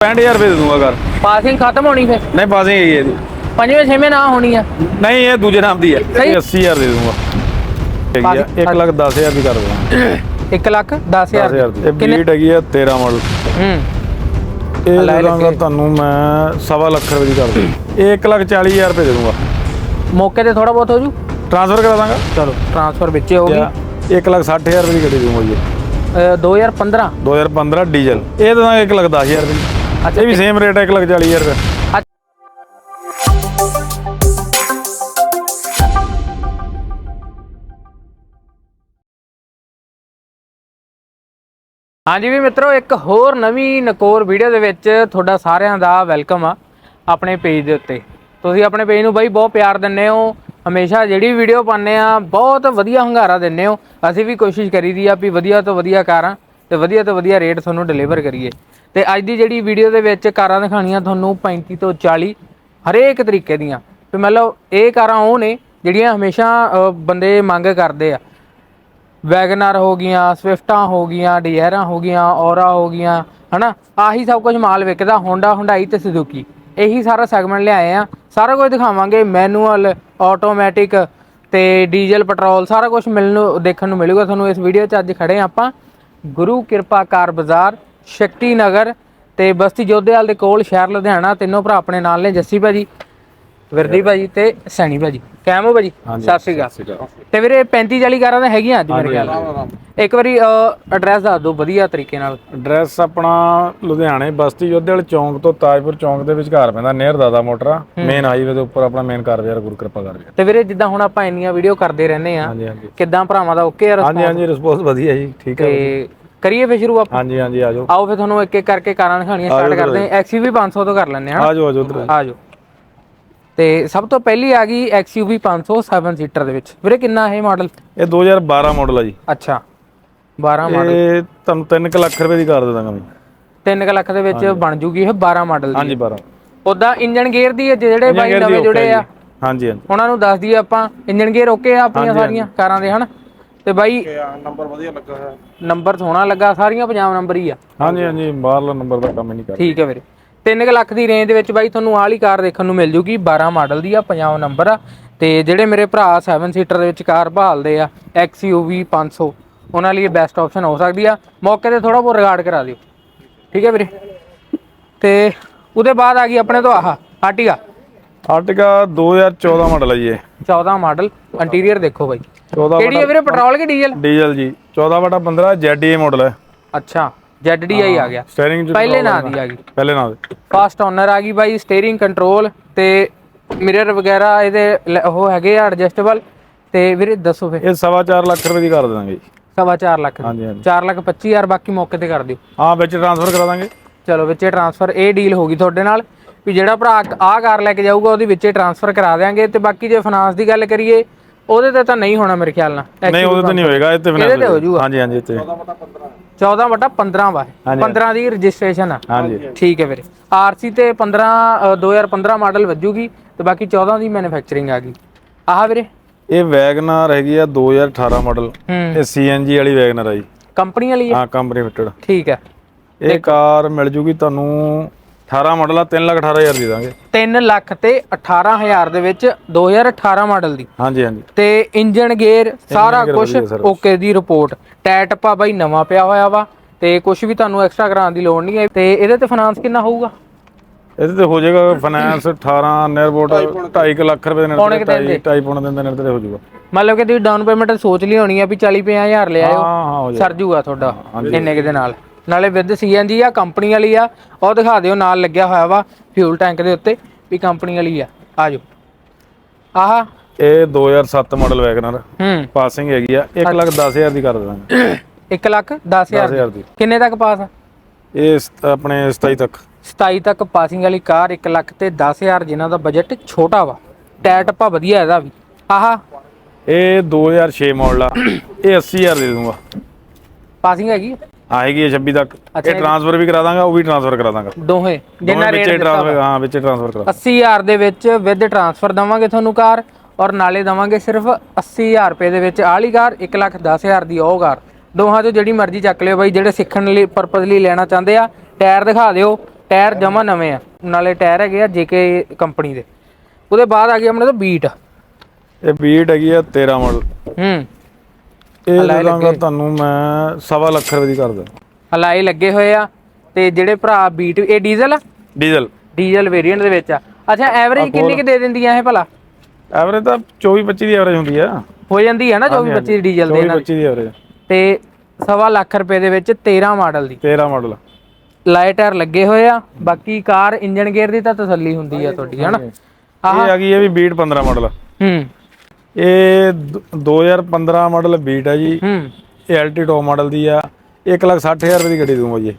65000 ਰੁਪਏ ਦੇ ਦੂੰਗਾ ਘਰ। ਪਾਸਿੰਗ ਖਤਮ ਹੋਣੀ ਫਿਰ? ਨਹੀਂ ਪਾਸਿੰਗ ਹੈਗੀ ਇਹਦੀ ਪੰਜਵੇਂ ਛੇਵੇਂ ਨਾ ਹੋਣੀ ਆ। ਨਹੀਂ ਇਹ ਦੂਜੇ ਨਾਮ ਦੀ ਹੈ। ਸਹੀ। ਇਹ 80000 ਦੇ ਦੂੰਗਾ। ਹੈਗੀ ਆ। 1 ਲੱਖ 10000 ਦੀ ਕਰ ਦੂੰਗਾ। 1 ਲੱਖ 10000 10000 ਦੀ। ਇਹ ਬੀਟ ਹੈਗੀ ਆ 13 ਮਾਡਲ ਹੂੰ। ਇਹ ਦਾਂਗਾ ਲੱਗੇ। ਤੁਹਾਨੂੰ ਮੈਂ ਸਵਾ ਲੱਖ ਰੁਪਏ ਦੀ ਕਰ ਦੂੰ ਇਹ 1 ਲੱਖ 40000 ਰੁਪਏ ਦੇ ਦੂੰਗਾ। ਮੌਕੇ ਤੇ ਥੋੜਾ ਬਹੁਤ ਹੋ ਜੂ? ਟ੍ਰਾਂਸਫਰ ਕਰਾ ਦਾਂਗਾ। ਚਲੋ ਟ੍ਰਾਂਸਫਰ ਵਿੱਚੇ ਹੋ ਗਈ। 1 ਲੱਖ 60000 ਰੁਪਏ ਦੀ ਗੱਡੀ ਦੂੰਗਾ ਜੀ। ਅ, 2015 2015 ਡੀਜ਼ਲ। ਇਹ ਦਾਂਗਾ 1 ਲੱਖ 10000 ਰੁਪਏ ਅੱਛਾ ਇਹ ਵੀ ਸੇਮ ਰੇਟ ਹੈ 1 ਲੱਖ 40000 ਰੁਪਏ। ਹਾਂਜੀ ਵੀ ਮਿੱਤਰੋ ਇੱਕ ਹੋਰ ਨਵੀਂ ਨਕੋਰ ਵੀਡੀਓ ਦੇ ਵਿੱਚ ਤੁਹਾਡਾ ਸਾਰਿਆਂ ਦਾ ਵੈਲਕਮ ਆ ਆਪਣੇ ਪੇਜ ਦੇ ਉੱਤੇ। ਤੁਸੀਂ ਆਪਣੇ ਪੇਜ ਨੂੰ ਬਾਈ ਬਹੁਤ ਪਿਆਰ ਦਿੰਦੇ ਹੋ ਹਮੇਸ਼ਾ ਜਿਹੜੀ ਵੀਡੀਓ ਪਾਉਂਦੇ ਆ ਬਹੁਤ ਵਧੀਆ ਹੰਗਾਰਾ ਦਿੰਦੇ ਹੋ। ਅਸੀਂ ਵੀ ਕੋਸ਼ਿਸ਼ ਕਰੀਦੀ ਆ ਵੀ ਵਧੀਆ ਤੋਂ ਵਧੀਆ ਕਾਰਾਂ ਤੇ ਵਧੀਆ ਤੋਂ ਵਧੀਆ ਰੇਟ ਤੁਹਾਨੂੰ ਡਿਲੀਵਰ ਕਰੀਏ। ਤੇ ਅੱਜ ਦੀ ਜਿਹੜੀ ਵੀਡੀਓ ਦੇ ਵਿੱਚ ਕਾਰਾਂ ਦਿਖਾਣੀਆਂ ਤੁਹਾਨੂੰ 35 ਤੋਂ 40 ਹਰੇਕ ਤਰੀਕੇ ਦੀਆਂ। ਤੇ ਮਤਲਬ ਇਹ ਕਾਰਾਂ ਉਹ ਨੇ ਜਿਹੜੀਆਂ ਹਮੇਸ਼ਾ ਬੰਦੇ ਮੰਗ ਕਰਦੇ ਆ। ਵੈਗਨਰ ਹੋ ਗਈਆਂ ਸਵਿਫਟਾਂ ਹੋ ਗਈਆਂ ਡੀਆਰਾਂ ਹੋ ਗਈਆਂ ਔਰਾ ਹੋ ਗਈਆਂ, ਹਨਾ? ਆਹੀ ਸਭ ਕੁਝ ਮਾਲ ਵਿਕਦਾ ਹੋਂਡਾ ਹੁੰਡਾਈ ਤੇ ਸੁਜ਼ੂਕੀ ਇਹੀ ਸਾਰਾ ਸੈਗਮੈਂਟ ਲਿਆਏ ਆ। ਸਾਰਾ ਕੁਝ ਦਿਖਾਵਾਂਗੇ ਮੈਨੂਅਲ ਆਟੋਮੈਟਿਕ ਤੇ ਡੀਜ਼ਲ ਪੈਟਰੋਲ ਸਾਰਾ ਕੁਝ ਮਿਲਣ ਨੂੰ, ਦੇਖਣ ਨੂੰ ਮਿਲੂਗਾ ਤੁਹਾਨੂੰ ਇਸ ਵੀਡੀਓ 'ਚ। ਅੱਜ ਖੜੇ ਹਾਂ ਆਪਾਂ। ਗੁਰੂ ਕਿਰਪਾ ਕਾਰ ਬਾਜ਼ਾਰ, ਸ਼ਕਤੀ ਨਗਰ ਤੇ ਬਸਤੀ ਜੋਧੇਵਾਲ ਦੇ ਕੋਲ, ਸ਼ਹਿਰ ਲੁਧਿਆਣਾ। ਤਿੰਨੋਂ ਭਰਾ ਆਪਣੇ ਨਾਲ ਨੇ। ਜੱਸੀ ਭਾਜੀ ਵਿਰਦੀ ਭਾਜੀ ਤੇ ਸੈਣੀ ਭਾਜੀ। ਕੈਮ ਹੋ ਭਾਜੀ? ਸਤਿ ਸ਼੍ਰੀ ਅਕਾਲ। ਤੇ ਵੀਰੇ 35 40 ਕਾਰਾਂ ਤਾਂ ਹੈਗੀਆਂ ਅੱਜ ਮੇਰੇ ਖਿਆਲ ਇੱਕ ਵਾਰੀ ਐਡਰੈਸ ਦੱਸ ਦਿਓ ਵਧੀਆ ਤਰੀਕੇ ਨਾਲ। ਐਡਰੈਸ ਆਪਣਾ ਲੁਧਿਆਣੇ ਬਸਤੀ ਯੋਧੇ ਵਾਲੇ ਚੌਂਕ ਤੋਂ ਤਾਜਪੁਰ ਚੌਂਕ ਦੇ ਵਿਚਕਾਰ ਪੈਂਦਾ ਨੇਰ ਦਾਦਾ ਮੋਟਰਾ। ਮੇਨ ਹਾਈਵੇ ਦੇ ਉੱਪਰ ਆਪਣਾ ਮੇਨ ਕਾਰ ਬਾਜ਼ਾਰ ਗੁਰੂ ਕਿਰਪਾ ਕਾਰ ਬਾਜ਼ਾਰ ਤੇ ਵੀਰੇ ਜਿੱਦਾਂ ਹੁਣ ਆਪਾਂ ਇੰਨੀਆਂ ਵੀਡੀਓ ਕਰਦੇ ਰਹਿੰਦੇ ਆ ਕਿੱਦਾਂ ਭਰਾਵਾਂ ਦਾ ਓਕੇ ਆ ਹਾਂਜੀ ਹਾਂਜੀ ਰਿਸਪੌਂਸ ਵਧੀਆ ਜੀ ਠੀਕ ਹੈ ਤੇ ਕਰੀਏ ਫੇ ਸ਼ੁਰੂ ਆਪਾਂ? ਹਾਂਜੀ ਹਾਂਜੀ ਆਜੋ ਆਓ ਫੇ ਤੁਹਾਨੂੰ ਇੱਕ ਇੱਕ ਕਰਕੇ ਕਾਰਾਂ ਦਿਖਾਣੀਆਂ ਸਟਾਰਟ ਕਰਦੇ ਹਾਂ। XUV 500 ਤੋਂ ਕਰ ਲੈਂਦੇ ਹਾਂ ਆਜੋ ਆਜੋ ਆਜੋ ਤੇ ਸਭ ਤੋਂ ਪਹਿਲੀ ਆ ਗਈ XUV 500 7 ਸੀਟਰ ਦੇ ਵਿੱਚ। ਵੀਰੇ ਕਿੰਨਾ ਇਹ ਮਾਡਲ ਇਹ 2012 ਮਾਡਲ ਆ ਜੀ। ਅੱਛਾ 12 ਮਾਡਲ ਇਹ ਤੁਹਾਨੂੰ 3 ਲੱਖ ਰੁਪਏ ਦੀ ਕਰ ਦੇ ਦਾਂਗਾ ਮੈਂ। 3 ਲੱਖ ਦੇ ਵਿੱਚ ਬਣ ਜੂਗੀ ਇਹ 12 ਮਾਡਲ ਦੀ। ਹਾਂਜੀ 12 ਉਦਾਂ ਇੰਜਨ ਗੇਅਰ ਦੀ ਹੈ ਜਿਹੜੇ ਬਾਈ ਨਵੇਂ ਜੁੜੇ ਆ। ਹਾਂਜੀ ਹਾਂਜੀ। ਉਹਨਾਂ ਨੂੰ ਦੱਸ ਦਈਏ ਆਪਾਂ ਇੰਜਨ ਗੇਅਰ ਓਕੇ ਆ ਆਪਣੀਆਂ ਸਾਰੀਆਂ ਕਾਰਾਂ ਦੇ ਹਨ? ਤੇ ਬਾਈ ਨੰਬਰ ਵਧੀਆ ਲੱਗਾ ਹੈ ਨੰਬਰ ਸੋਹਣਾ ਲੱਗਾ ਸਾਰੀਆਂ ਪੰਜਾਬ ਨੰਬਰ ਹੀ ਆ। ਹਾਂਜੀ ਹਾਂਜੀ ਬਾਹਰਲਾ ਨੰਬਰ ਦਾ ਕੰਮ ਹੀ ਨਹੀਂ ਕਰ ਠੀਕ ਹੈ ਵੀਰੇ। 3 ਲੱਖ ਦੀ ਰੇਂਜ ਦੇ ਵਿੱਚ ਬਾਈ ਤੁਹਾਨੂੰ ਆਹ ਵਾਲੀ ਕਾਰ ਦੇਖਣ ਨੂੰ ਮਿਲ ਜੂਗੀ 12 ਮਾਡਲ ਦੀ ਆ ਪੰਜਾਬ ਨੰਬਰ ਆ। ਤੇ ਜਿਹੜੇ ਮੇਰੇ ਭਰਾ 7 ਸੀਟਰ ਦੇ ਵਿੱਚ ਕਾਰ ਭਾਲਦੇ ਆ XUV 500 ਉਹਨਾਂ ਲਈ ਬੈਸਟ ਆਪਸ਼ਨ ਹੋ ਸਕਦੀ ਆ। ਮੌਕੇ ਤੇ ਥੋੜਾ ਬਹੁਤ ਰਿਗਾਰਡ ਕਰਾ ਦਿਓ। ਠੀਕ ਹੈ ਵੀਰੇ? ਤੇ ਉਹਦੇ ਬਾਅਦ ਆ ਗਈ ਆਪਣੇ ਤੋਂ ਆਹ ਆਰਟੀਗਾ ਆਰਟਿਕਾ 2014 ਮਾਡਲ ਹੈ ਜੀ ਇਹ। 14 ਮਾਡਲ ਇੰਟੀਰੀਅਰ ਦੇਖੋ ਬਾਈ। 14 ਕਿਹੜੀ ਹੈ ਵੀਰੇ ਪੈਟਰੋਲ ਕਿ ਡੀਜ਼ਲ ਡੀਜ਼ਲ ਜੀ। 14 ਬਟਾ 15 ZDA ਮਾਡਲ ਹੈ ਅੱਛਾ। ZDI ਆ ਗਿਆ। ਸਟੀਅਰਿੰਗ ਚ ਪਹਿਲੇ ਨਾਂ ਦੀ ਆ ਗਈ। ਪਹਿਲੇ ਨਾਲ ਫਾਸਟ ਓਨਰ ਆ ਗਈ ਬਾਈ ਸਟੀਅਰਿੰਗ ਕੰਟਰੋਲ ਤੇ ਮਿਰਰ ਵਗੈਰਾ ਇਹਦੇ ਲ- ਉਹ ਹੈਗੇ ਆ ਐਡਜਸਟੇਬਲ ਤੇ ਵੀਰੇ ਦੱਸੋ ਫੇ ਇਹ ਸਵਾ ਚਾਰ ਲੱਖ ਰੁਪਏ ਦੀ ਕਰ ਦਾਂਗੇ ਜੀ। ਸਵਾ ਚਾਰ ਲੱਖ ਹਾਂਜੀ ਹਾਂਜੀ। 4 ਲੱਖ 25000 ਬਾਕੀ ਮੌਕੇ ਤੇ ਕਰ ਦਿਓ। ਹਾਂ ਵਿੱਚ ਟ੍ਰਾਂਸਫਰ ਕਰਾ ਦਾਂਗੇ। ਚਲੋ ਵਿੱਚੇ ਟ੍ਰਾਂਸਫਰ ਇਹ ਡੀਲ ਹੋ ਗਈ ਤੁਹਾਡੇ ਨਾਲ ਵੀ ਜਿਹੜਾ ਭਰਾ ਆਹ ਕਾਰ ਲੈ ਕੇ ਜਾਊਗਾ ਉਹਦੀ ਵਿੱਚੇ ਟ੍ਰਾਂਸਫਰ ਕਰਾ ਦੇਾਂਗੇ ਤੇ ਬਾਕੀ ਜੇ ਫਾਈਨਾਂਸ ਦੀ ਗੱਲ ਕਰੀਏ ਉਹਦੇ ਤੇ ਤਾਂ ਨਹੀਂ ਹੋਣਾ ਮੇਰੇ ਖਿਆਲ ਨਾਲ। ਨਹੀਂ ਉਹਦੇ ਤੇ ਨਹੀਂ ਹੋਏਗਾ ਇਹ ਤੇ ਇਹਦੇ ਤੇ ਹੋ। ਹਾਂਜੀ ਹਾਂਜੀ ਤੇ। 14 ਬਟਾ 15 ਵਾ ਹਾਂਜੀ। 15 ਦੀ ਰਜਿਸਟ੍ਰੇਸ਼ਨ ਆ। ਹਾਂਜੀ। ਠੀਕ ਹੈ ਵੀਰੇ। ਆਰਸੀ ਤੇ 15 ਅ, 2015 ਮਾਡਲ ਵੱਜੂਗੀ ਤੇ ਬਾਕੀ 14 ਦੀ ਮੈਨੂਫੈਕਚਰਿੰਗ ਆ ਗਈ। ਆਹ ਵੀਰੇ। ਇਹ ਵੈਗਨਰ ਹੈਗੀ ਆ 2018 ਮਾਡਲ। ਇਹ ਸੀਐਨਜੀ ਵਾਲੀ ਵੈਗਨਰ ਆ ਜੀ। ਕੰਪਨੀ ਵਾਲੀ ਹੈ ਹਾਂ ਕੰਪਨੀ ਫਿਟਡ ਠੀਕ ਹੈ। ਇਹ ਕਾਰ ਮਿਲ ਜੂਗੀ ਤੁਹਾਨੂੰ 18 ਮਾਡਲ ਆ 3 ਲੱਖ 18000 ਦੇ ਦਾਂਗੇ। 3 ਲੱਖ ਤੇ 18000 ਦੇ ਵਿੱਚ 2018 ਮਾਡਲ ਦੀ। ਹਾਂਜੀ ਹਾਂਜੀ। ਤੇ ਇੰਜਨ ਗੇਅਰ ਸਾਰਾ ਕੁਝ ਓਕੇ ਦੀ ਰਿਪੋਰਟ। ਟਾਇਰ ਟੱਪਾ ਬਾਈ ਨਵਾਂ ਪਿਆ ਹੋਇਆ ਵਾ ਤੇ ਕੁਝ ਵੀ ਤੁਹਾਨੂੰ ਐਕਸਟਰਾ ਕਰਾਉਣ ਦੀ ਲੋੜ ਨਹੀਂ ਹੈ। ਤੇ ਇਹਦੇ ਤੇ ਫਾਈਨਾਂਸ ਕਿੰਨਾ ਹੋਊਗਾ? ਇਹਦੇ ਤੇ ਹੋ ਜਾਏਗਾ ਫਾਈਨਾਂਸ 18 ਨੇਰਬੋਟ 2.5 ਲੱਖ ਰੁਪਏ ਦੇ ਨੇੜੇ ਦਿਨ ਦੇ। 2.5 ਪੌਣੇ ਦੇ ਨੇੜੇ ਤੇ ਹੋ ਜਾਊਗਾ। ਮਤਲਬ ਕਿ ਤੁਸੀਂ ਡਾਊਨ ਪੇਮੈਂਟ ਸੋਚ ਲਈ ਹੋਣੀ ਆ ਵੀ 40 50000 ਲੈ ਆਇਓ। ਹਾਂ ਹਾਂ ਹੋ ਸਰ ਜੂਗਾ ਤੁਹਾਡਾ ਇੰਨੇ ਕੁ ਦੇ ਨਾਲ। ਨਾਲੇ ਵਿਦ ਸੀਐਨਜੀ ਆ ਕੰਪਨੀ ਵਾਲੀ ਆ ਉਹ ਦਿਖਾ ਦਿਓ ਨਾਲ ਲੱਗਿਆ ਹੋਇਆ ਵਾ ਫਿਊਲ ਟੈਂਕ ਦੇ ਉੱਤੇ ਵੀ ਕੰਪਨੀ ਵਾਲੀ ਆ। ਆ ਜਾਓ ਆਹ। ਇਹ 2007 ਮਾਡਲ ਵੈਗਨਰ ਹੂੰ। ਪਾਸਿੰਗ ਹੈਗੀ ਆ 1 ਲੱਖ 10000 ਦੀ ਕਰ ਦਾਂਗੇ 1 ਲੱਖ 10000 10000 ਦੀ। ਕਿੰਨੇ ਤੱਕ ਪਾਸ ਆ? ਇਹ ਆਪਣੇ 27 ਤੱਕ। 27 ਤੱਕ ਪਾਸਿੰਗ ਵਾਲੀ ਕਾਰ 1 ਲੱਖ ਤੇ 10000 ਜਿਨ੍ਹਾਂ ਦਾ ਬਜਟ ਛੋਟਾ ਵਾ। ਟਾਇਰ ਟੱਪਾ ਵਧੀਆ ਇਹਦਾ ਵੀ। ਆਹ। ਇਹ 2006 ਮਾਡਲ ਆ। ਇਹ 80000 ਦੇ ਦੂੰਗਾ ਪਾਸਿੰਗ ਹੈਗੀ ਆਏਗੀ ਇਹ 26 ਤੱਕ। ਇਹ ਟ੍ਰਾਂਸਫਰ ਵੀ ਕਰਾ ਦਾਂਗਾ ਉਹ ਵੀ ਟ੍ਰਾਂਸਫਰ ਕਰਾ ਦਾਂਗਾ। ਦੋਹੇ ਜਿੰਨਾ ਰੇਟ ਦਿੱਤਾ ਹਾਂ ਵਿੱਚ ਟ੍ਰਾਂਸਫਰ ਕਰਾ। 80000 ਦੇ ਵਿੱਚ ਵਿਦ ਟ੍ਰਾਂਸਫਰ ਦਵਾਂਗੇ ਤੁਹਾਨੂੰ ਕਾਰ ਔਰ ਨਾਲੇ ਦਵਾਂਗੇ ਸਿਰਫ 80000 ਰੁਪਏ ਦੇ ਵਿੱਚ ਆਹ ਵਾਲੀ ਕਾਰ 1 ਲੱਖ 10000 ਦੀ ਉਹ ਕਾਰ। ਦੋਹਾਂ ਚੋਂ ਜਿਹੜੀ ਮਰਜ਼ੀ ਚੱਕ ਲਿਓ ਬਾਈ ਜਿਹੜੇ ਸਿੱਖਣ ਲਈ ਪਰਪਸ ਲਈ ਲੈਣਾ ਚਾਹੁੰਦੇ ਆ ਟਾਇਰ ਦਿਖਾ ਦਿਓ ਟਾਇਰ ਜਮਾ ਨਵੇਂ ਆ। ਨਾਲੇ ਟਾਇਰ ਹੈਗੇ ਆ ਜੇਕੇ ਕੰਪਨੀ ਦੇ। ਉਹਦੇ ਬਾਅਦ ਆ ਗਈ ਆਪਣੇ ਤੋਂ ਬੀਟ। ਇਹ ਬੀਟ ਹੈਗੀ ਆ 13 ਮਾਡਲ ਹੂੰ। ਇਹ ਦੇ ਦਾਂਗਾ ਤੁਹਾਨੂੰ ਮੈਂ ਸਵਾ ਲੱਖ ਰੁਪਏ ਦੀ ਕਰ ਦਾਂ ਹਲਾਈ ਲੱਗੇ ਹੋਏ ਆ ਤੇ ਜਿਹੜੇ ਭਰਾ ਬੀਟ ਇਹ ਡੀਜ਼ਲ ਆ? ਡੀਜ਼ਲ। ਡੀਜ਼ਲ ਵੇਰੀਐਂਟ ਦੇ ਵਿੱਚ ਆ। ਅੱਛਾ ਐਵਰੇਜ ਕਿੰਨੀ ਕਿ ਦੇ ਦਿੰਦੀਆਂ ਇਹ ਭਲਾ? ਐਵਰੇਜ ਤਾਂ 24 25 ਦੀ ਐਵਰੇਜ ਹੁੰਦੀ ਆ। ਹੋ ਜਾਂਦੀ ਹੈ ਨਾ 24 25 ਡੀਜ਼ਲ ਦੇ 24 ਨਾਲ। 25 ਦੀ ਐਵਰੇਜ ਤੇ ਸਵਾ ਲੱਖ ਰੁਪਏ ਦੇ ਵਿੱਚ 13 ਮਾਡਲ ਦੀ। 13 ਮਾਡਲ। ਲਾਈਟ ਟਾਇਰ ਲੱਗੇ ਹੋਏ ਆ ਬਾਕੀ ਕਾਰ ਇੰਜਨ ਗੇਅਰ ਦੀ ਤਾਂ ਤਸੱਲੀ ਹੁੰਦੀ ਆ ਤੁਹਾਡੀ ਹਨਾ? ਇਹ ਆ ਗਈ ਇਹ ਵੀ ਬੀਟ 15 ਮਾਡਲ। ਹੂੰ। ਇਹ ਦ- 2015 ਮਾਡਲ ਬੀਟ ਹੈ ਜੀ। ਹੂੰ। ਇਹ ਐਲਟੀ ਟੌਪ ਮਾਡਲ ਦੀ ਆ। 160000 ਰੁਪਏ ਦੀ ਗੱਡੀ ਦੂੰਗਾ ਜੀ।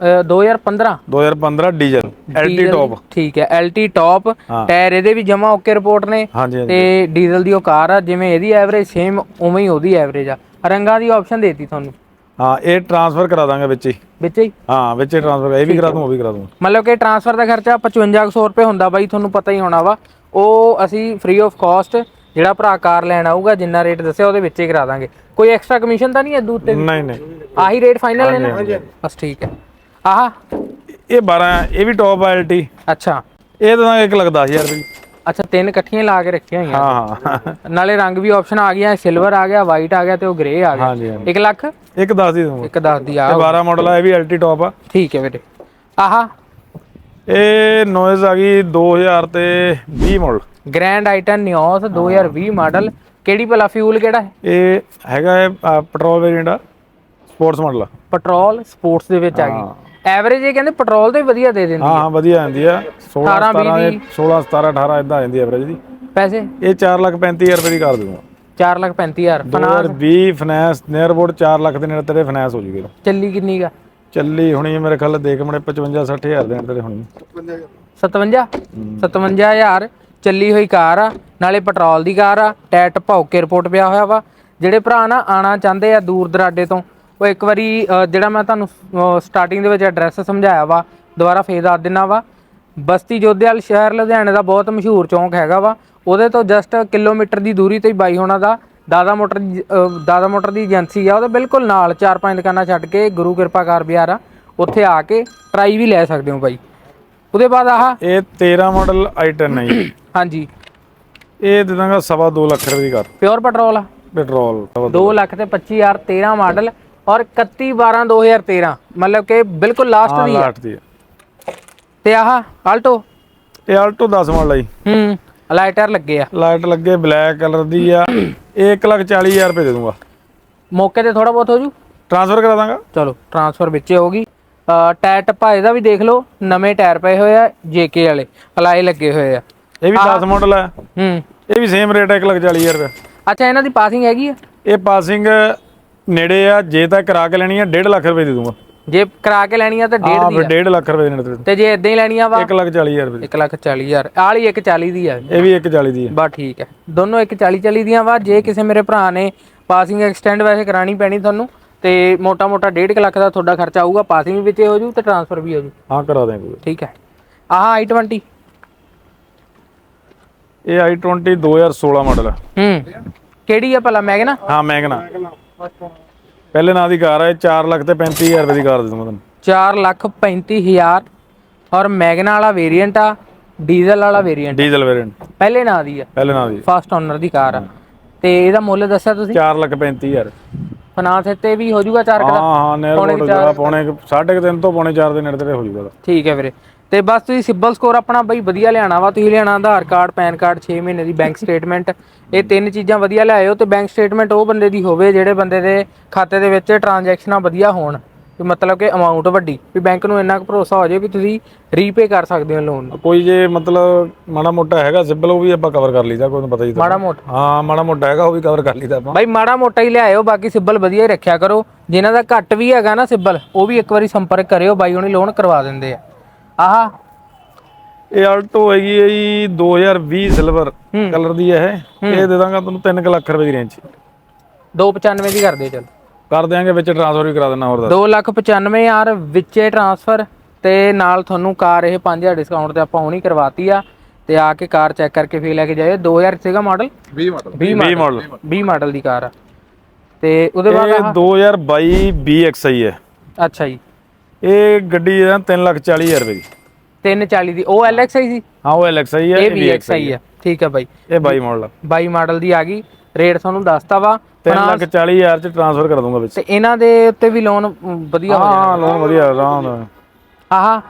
ਅਹ 2015 2015 ਡੀਜ਼ਲ ਐਲਟੀ ਟੌਪ ਠੀਕ ਹੈ ਐਲਟੀ ਟੌਪ। ਟਾਇਰ ਇਹਦੇ ਵੀ ਜਮਾ ਓਕੇ ਰਿਪੋਰਟ ਨੇ। ਤੇ ਡੀਜ਼ਲ ਦੀ ਉਹ ਕਾਰ ਆ ਜਿਵੇਂ ਇਹਦੀ ਐਵਰੇਜ ਸੇਮ ਉਵੇਂ ਹੀ ਉਹਦੀ ਐਵਰੇਜ ਆ। ਰੰਗਾਂ ਦੀ ਆਪਸ਼ਨ ਦੇਤੀ ਤੁਹਾਨੂੰ। ਹਾਂ ਇਹ ਟ੍ਰਾਂਸਫਰ ਕਰਾ ਦਾਂਗੇ ਵਿੱਚ ਹੀ। ਵਿੱਚ ਹੀ? ਹਾਂ ਵਿੱਚ ਹੀ ਟ੍ਰਾਂਸਫਰ ਇਹ ਵੀ ਕਰਾ ਦੂੰ ਉਹ ਵੀ ਕਰਾ ਦੂੰ। ਮਤਲਬ ਕਿ ਟ੍ਰਾਂਸਫਰ ਦਾ ਖਰਚਾ 5500 ਰੁਪਏ ਹੁੰਦਾ ਬਾਈ ਤੁਹਾਨੂੰ ਪਤਾ ਹੀ ਹੋਣਾ ਵਾ। ਉਹ ਅਸੀਂ ਫ੍ਰੀ ਆਫ ਕਾਸਟ ਜਿਹੜਾ ਭਰਾ ਕਾਰ ਲੈਣ ਆਊਗਾ ਜਿੰਨਾ ਰੇਟ ਦੱਸਿਆ ਉਹਦੇ ਵਿੱਚ ਹੀ ਕਰਾ ਦਾਂਗੇ। ਕੋਈ ਐਕਸਟਰਾ ਕਮਿਸ਼ਨ ਤਾਂ ਨਹੀਂ ਹੈ ਦੂਤ ਤੇ ਨਹੀਂ ਨਹੀਂ। ਆਹੀ ਰੇਟ ਫਾਈਨਲ ਹੈ ਨਾ? ਬਸ ਠੀਕ ਹੈ। ਆਹ। ਇਹ 12 ਇਹ ਵੀ ਟੌਪ ਐਲਟੀ ਅੱਛਾ। ਇਹ ਤਾਂ ਇੱਕ ਲੱਖ 10000 ਰੁਪਏ ਦੀ। ਅੱਛਾ ਤਿੰਨ ਇਕੱਠੀਆਂ ਲਾ ਕੇ ਰੱਖੀਆਂ ਹੋਈਆਂ। ਹਾਂ ਹਾਂ। ਨਾਲੇ ਰੰਗ ਵੀ ਆਪਸ਼ਨ ਆ ਗਿਆ ਸਿਲਵਰ ਆ ਗਿਆ ਵਾਈਟ ਆ ਗਿਆ ਤੇ ਉਹ ਗ੍ਰੇ ਆ ਗਿਆ। ਹਾਂਜੀ ਹਾਂਜੀ। 1 ਲੱਖ? ਇੱਕ 10 ਦੀ ਦੂੰਗਾ ਇੱਕ ਦਸ ਦੀ ਆ ਇਹ 12 ਮਾਡਲ ਆ ਇਹ ਵੀ ਐਲਟੀ ਟੌਪ ਆ। ਠੀਕ ਹੈ ਵੀਰੇ ਆਹ। ਇਹ ਨੋਇਜ਼ ਆ ਗਈ 2000 ਤੇ 20 model Grand i ten Nios 2020 model ਕਿਹੜੀ ਭਲਾ ਫਿਊਲ ਕਿਹੜਾ ਹੈ? ਇਹ ਹੈਗਾ ਹੈ ਪੈਟਰੋਲ ਵੇਰੀਐਂਟ ਆ ਸਪੋਰਟਸ ਮਾਡਲ ਆ। ਪੈਟਰੋਲ ਸਪੋਰਟਸ ਦੇ ਵਿੱਚ ਆ ਗਈ। ਐਵਰੇਜ ਇਹ ਕਹਿੰਦੇ ਪੈਟਰੋਲ ਤੇ ਵਧੀਆ ਦੇ ਦਿੰਦੀ ਹਾਂ ਹਾਂ। ਵਧੀਆ ਆਂਦੀ ਆ। 16 18, 17 ਇਹ 16 17 18 ਇਦਾਂ ਆ ਜਾਂਦੀ ਐਵਰੇਜ ਦੀ। ਪੈਸੇ? ਇਹ 4 ਲੱਖ 35000 ਰੁਪਏ ਦੀ ਕਰ ਦੂੰਗਾ 4 lakh 35000 finance 2020 finance near about 4 lakh ਦੇ ਨੇੜੇ ਤੇਰੇ ਫਾਈਨੈਂਸ ਹੋ ਜੂਗੀ। ਚੱਲੀ ਕਿੰਨੀ ਗਾ ਚੱਲੀ ਹੁਣੀ ਮੇਰੇ ਖਿਆਲ ਦੇਖ ਮਣੇ 55 60000 ਦੇ ਨੇੜੇ ਤੇਰੇ ਹੁਣੀ। 57 57000 ਚੱਲੀ ਹੋਈ ਕਾਰ ਆ, ਨਾਲੇ ਪੈਟਰੋਲ ਦੀ ਕਾਰ ਆ, ਟੈਟ ਭੌਕ ਕੇ ਰਿਪੋਰਟ ਪਿਆ ਹੋਇਆ ਵਾ। ਜਿਹੜੇ ਭਰਾ ਨਾ ਆਣਾ ਚਾਹੁੰਦੇ ਆ ਦੂਰ ਦਰਾਡੇ ਤੋਂ, ਉਹ ਇੱਕ ਵਾਰੀ ਜਿਹੜਾ ਮੈਂ ਤੁਹਾਨੂੰ ਸਟਾਰਟਿੰਗ ਦੇ ਵਿੱਚ ਐਡਰੈਸ ਸਮਝਾਇਆ ਵਾ, ਦੁਬਾਰਾ ਫੇਰ ਦੱਸ ਦਿੰਨਾ ਵਾ। ਬਸਤੀ ਜੋਧੇਵਾਲ ਸ਼ਹਿਰ, ਲੁਧਿਆਣੇ ਦਾ ਬਹੁਤ ਮਸ਼ਹੂਰ ਚੌਂਕ ਹੈਗਾ ਵਾ। ਉਹਦੇ ਤੋਂ ਜਸਟ ਕਿਲੋਮੀਟਰ ਦੀ ਦੂਰੀ ਤੇ ਹੀ ਬਾਈ ਹੋਣਾ ਦਾ, ਦਾਦਾ ਮੋਟਰ ਦਾਦਾ ਮੋਟਰ ਦੀ ਏਜੰਸੀ ਆ, ਉਹਦੇ ਬਿਲਕੁਲ ਨਾਲ ਚਾਰ ਪੰਜ ਦੁਕਾਨਾਂ ਛੱਡ ਕੇ ਗੁਰੂ ਕਿਰਪਾ ਕਾਰ ਬਿਹਾਰ ਆ। ਉੱਥੇ ਆ ਕੇ ਟਰਾਈ ਵੀ ਲੈ ਸਕਦੇ ਹੋ ਬਾਈ। ਉਹਦੇ ਬਾਅਦ ਆਹ? ਇਹ 13 ਮਾਡਲ i10 ਹੈ ਜੀ। ਹਾਂਜੀ। ਇਹ ਦੇ ਦਾਂਗਾ ਸਵਾ 2 ਲੱਖ ਰੁਪਏ ਦੀ ਕਰ ਪਿਓਰ ਪੈਟਰੋਲ ਆ? ਪੈਟਰੋਲ ਸਵਾ 2 ਲੱਖ। ਤੇ 25000 13 ਮਾਡਲ ਔਰ 31 12 2013 ਮਤਲਬ ਕਿ ਬਿਲਕੁਲ ਲਾਸਟ ਹਾਂ ਦੀ ਹੈ। ਤੇ ਆਹ ਆਲਟੋ ਇਹ ਆਲਟੋ 10 ਮਾਡਲ ਜੀ। ਹੂੰ ਲਾਈਟਰ ਲੱਗੇ ਆ। ਲਾਈਟ ਲੱਗੇ ਬਲੈਕ ਕਲਰ ਦੀ ਆ। ਇਹ 1 ਲੱਖ 40000 ਰੁਪਏ ਦੇ ਦੂੰਗਾ। ਮੌਕੇ ਤੇ ਥੋੜਾ ਬਹੁਤ ਹੋ ਜੂ? ਟ੍ਰਾਂਸਫਰ ਕਰਾ ਦਾਂਗਾ। ਚਲੋ ਟਰਾਂਸਫਰ ਵਿੱਚੇ ਹੋਗੀ ਟਾਇਰ ਟੱਪਾ ਇਹਦਾ ਵੀ ਦੇਖ ਲਓ ਨਵੇਂ ਟਾਇਰ ਪਏ ਹੋਏ ਆ ਜੇਕੇ ਵਾਲੇ ਅਲਾਈ ਲੱਗੇ ਹੋਏ ਆ। ਇਹ ਵੀ 10 ਮਾਡਲ ਹੈ ਹੂੰ। ਇਹ ਵੀ ਸੇਮ ਰੇਟ ਹੈ 1 ਲੱਖ 40000 ਰੁਪਏ ਅੱਛਾ ਇਹਨਾਂ ਦੀ ਪਾਸਿੰਗ ਹੈਗੀ ਆ? ਇਹ ਪਾਸਿੰਗ ਨੇੜੇ ਆ ਜੇ ਤਾਂ ਕਰਾ ਕੇ ਲੈਣੀ ਆ 1.5 ਲੱਖ ਰੁਪਏ ਦੇ ਦੂੰਗਾ ਜੇ ਕਰਾ ਕੇ ਲੈਣੀ ਆ ਤਾਂ ਡੇਢ ਹਾਂ ਦੀ ਫਿਰ ਆ। 1.5 ਲੱਖ ਰੁਪਏ ਦੇ ਨੇੜੇ ਤੇ ਜੇ ਇਦਾਂ ਹੀ ਲੈਣੀ ਆ ਵਾ? 1 ਲੱਖ 40000 ਰੁਪਏ। ਦੀ 1 ਲੱਖ 40000 ਆਲੀ 140 ਦੀ ਆ। ਇਹ ਵੀ 140 ਦੀ ਹੈ ਬਸ ਠੀਕ ਹੈ ਦੋਨੋਂ ਇੱਕ 40 40 ਦੀਆਂ ਵਾ ਜੇ ਕਿਸੇ ਮੇਰੇ ਭਰਾ ਨੇ ਪਾਸਿੰਗ ਐਕਸਟੈਂਡ ਵੈਸੇ ਕਰਾਣੀ ਪੈਣੀ ਤੁਹਾਨੂੰ ਤੇ ਮੋਟਾ ਮੋਟਾ 1.5 ਲੱਖ ਦਾ ਤੁਹਾਡਾ ਖਰਚਾ ਆਊਗਾ ਪਾਸਿੰਗ ਵਿੱਚੇ ਹੋ ਜੂ ਤੇ ਟ੍ਰਾਂਸਫਰ ਵੀ ਹੋ ਜੂ? ਹਾਂ ਕਰਾ ਦੇਂਗੇ ਠੀਕ ਹੈ। ਆਹ i20 ਇਹ i20 2016 ਮਾਡਲ ਹੈ ਹੂੰ। ਕਿਹੜੀ ਆ ਭਲਾ ਮੈਗਨਾ ਹਾਂ ਮੈਗਨਾ ਪਹਿਲੇ ਨਾਂ ਦੀ ਕਾਰ ਹੈ 4 ਲੱਖ ਤੇ 35000 ਰੁਪਏ ਦੀ ਕਾਰ ਦੇ ਦੂੰਗਾ ਤੁਹਾਨੂੰ। 4 ਲੱਖ 35000 ਔਰ ਮੈਗਨਾ ਵਾਲਾ ਵੇਰੀਐਂਟ ਆ ਡੀਜ਼ਲ ਵਾਲਾ ਵੇਰੀਐਂਟ ਡੀਜ਼ਲ ਵੇਰੀਐਂਟ ਪਹਿਲੇ ਨਾਂ ਦੀ ਆ। ਪਹਿਲੇ ਨਾਂ ਦੀ ਫਸਟ ਓਨਰ ਦੀ ਕਾਰ ਆ। ਤੇ ਇਹਦਾ ਮੁੱਲ ਦੱਸਿਆ ਤੁਸੀਂ? 4 ਲੱਖ 35000 ਫਾਈਨਾਂਸ ਤੇ ਵੀ ਹੋ ਜੂਗਾ 4 ਹਾਂ ਦਾ? ਹਾਂ ਨੇਰ ਰੋਡ ਜਿਹੜਾ ਪੌਣੇ 3.5 ਤੋਂ ਪੌਣੇ 4 ਦੇ ਨੇੜੇ ਤੇੜੇ ਹੋ ਉਹਦਾ। ਠੀਕ ਹੈ ਵੀਰੇ। ਤੇ ਬਸ ਤੁਸੀਂ ਸਿਬਲ ਸਕੋਰ ਆਪਣਾ ਬਈ ਵਧੀਆ ਲਿਆਣਾ ਵਾ। ਤੁਸੀਂ ਲਿਆਣਾ ਆਧਾਰ ਕਾਰਡ ਪੈਨ ਕਾਰਡ 6 ਮਹੀਨੇ ਦੀ ਬੈਂਕ ਸਟੇਟਮੈਂਟ। ਇਹ ਤਿੰਨ ਚੀਜ਼ਾਂ ਵਧੀਆ ਲਿਆਇਓ ਤੇ ਬੈਂਕ ਸਟੇਟਮੈਂਟ ਉਹ ਬੰਦੇ ਦੀ ਹੋਵੇ ਜਿਹੜੇ ਬੰਦੇ ਦੇ ਖਾਤੇ ਦੇ ਵਿੱਚ ਟ੍ਰਾਂਜੈਕਸ਼ਨਾਂ ਵਧੀਆ ਹੋਣ। ਵੀ ਮਤਲਬ ਕਿ ਅਮਾਉਂਟ ਵੱਡੀ ਵੀ ਬੈਂਕ ਨੂੰ ਇੰਨਾ ਕੁ ਭਰੋਸਾ ਹੋ ਜਾਏ ਵੀ ਤੁਸੀਂ ਰੀਪੇ ਕਰ ਸਕਦੇ ਹੋ ਲੋਨ ਕੋਈ ਜੇ ਮਤਲਬ ਮਾੜਾ ਮੋਟਾ ਹੈਗਾ ਸਿਬਲ ਉਹ ਵੀ ਆਪਾਂ ਕਵਰ ਕਰ ਲਈਦਾ ਕੋਈ ਨੂੰ ਪਤਾ ਹੀ ਤਾਂ। ਮਾੜਾ ਮੋਟਾ? ਹਾਂ ਮਾੜਾ ਮੋਟਾ ਹੈਗਾ ਉਹ ਵੀ ਕਵਰ ਕਰ ਲਈਦਾ ਆਪਾਂ। ਬਾਈ ਮਾੜਾ ਮੋਟਾ ਹੀ ਲਿਆਇਓ ਬਾਕੀ ਸਿਬਲ ਵਧੀਆ ਹੀ ਰੱਖਿਆ ਕਰੋ। ਜਿਨ੍ਹਾਂ ਦਾ ਘੱਟ ਵੀ ਹੈਗਾ ਨਾ ਸਿਬਲ ਉਹ ਵੀ ਇੱਕ ਵਾਰੀ ਸੰਪਰਕ ਕਰਿਓ ਬਾਈ ਹੁਣੀ ਲੋਨ ਕਰਵਾ ਦਿੰਦੇ ਆ। ਆਹ। ਇਹ ਆਲਟੋ ਹੈਗੀ ਹੈ ਜੀ 2020 ਸਿਲਵਰ ਕਲਰ ਦੀ ਹੈ ਇਹ। ਇਹ ਦੇ ਦਾਂਗਾ ਤੁਹਾਨੂੰ 3 ਲੱਖ ਰੁਪਏ ਦੀ ਰੇਂਜ 295 ਦੀ ਕਰ ਦਿਓ ਚਲ। ਕਰ ਦਿਆਂਗੇ ਵਿੱਚ ਟ੍ਰਾਂਸਫਰ ਵੀ ਕਰਾ ਦੇਣਾ ਹੋਰ ਦਾ 2 ਲੱਖ 95 ਹਜ਼ਾਰ ਵਿੱਚੇ ਟ੍ਰਾਂਸਫਰ ਤੇ ਨਾਲ ਤੁਹਾਨੂੰ ਕਾਰ ਇਹ 5000 ਡਿਸਕਾਊਂਟ ਤੇ ਆਪਾਂ ਹੁਣੀ ਕਰਵਾਤੀ ਆ ਤੇ ਆ ਕੇ ਕਾਰ ਚੈੱਕ ਕਰਕੇ ਫੇਰ ਲੈ ਕੇ ਜਾਇਓ। 2000 ਸੀਗਾ model 20 model 20 20 model model 20 model ਦੀ ਕਾਰ ਆ। ਤੇ ਉਹਦੇ ਬਾਅਦ ਇਹ 2022 BXI ਹੈ। ਅੱਛਾ ਜੀ। ਇਹ ਗੱਡੀ ਹੈ 3 ਲੱਖ 40 ਹਜ਼ਾਰ ਰੁਪਏ ਦੀ। 340 ਦੀ। ਉਹ LXI ਸੀ? ਹਾਂ ਉਹ LXI ਹੈ ਇਹ ਵੀ XI ਆ ਠੀਕ ਹੈ ਬਾਈ। ਇਹ 22 ਮਾਡਲ 22 ਮਾਡਲ ਦੀ ਆ ਗਈ। ਰੇਟ ਤੁਹਾਨੂੰ ਦੱਸਤਾ ਵਾ। 3 ਲੱਖ 40 ਹਜ਼ਾਰ ਚ ਟ੍ਰਾਂਸਫਰ ਕਰ ਦੂੰਗਾ ਵਿੱਚ। ਤੇ ਇਹਨਾਂ ਦੇ ਉੱਤੇ ਵੀ ਲੋਨ ਵਧੀਆ ਹੋ ਹਾਂ ਲੋਨ ਵਧੀਆ ਆਰਾਮ ਨਾਲ। ਆਹਾ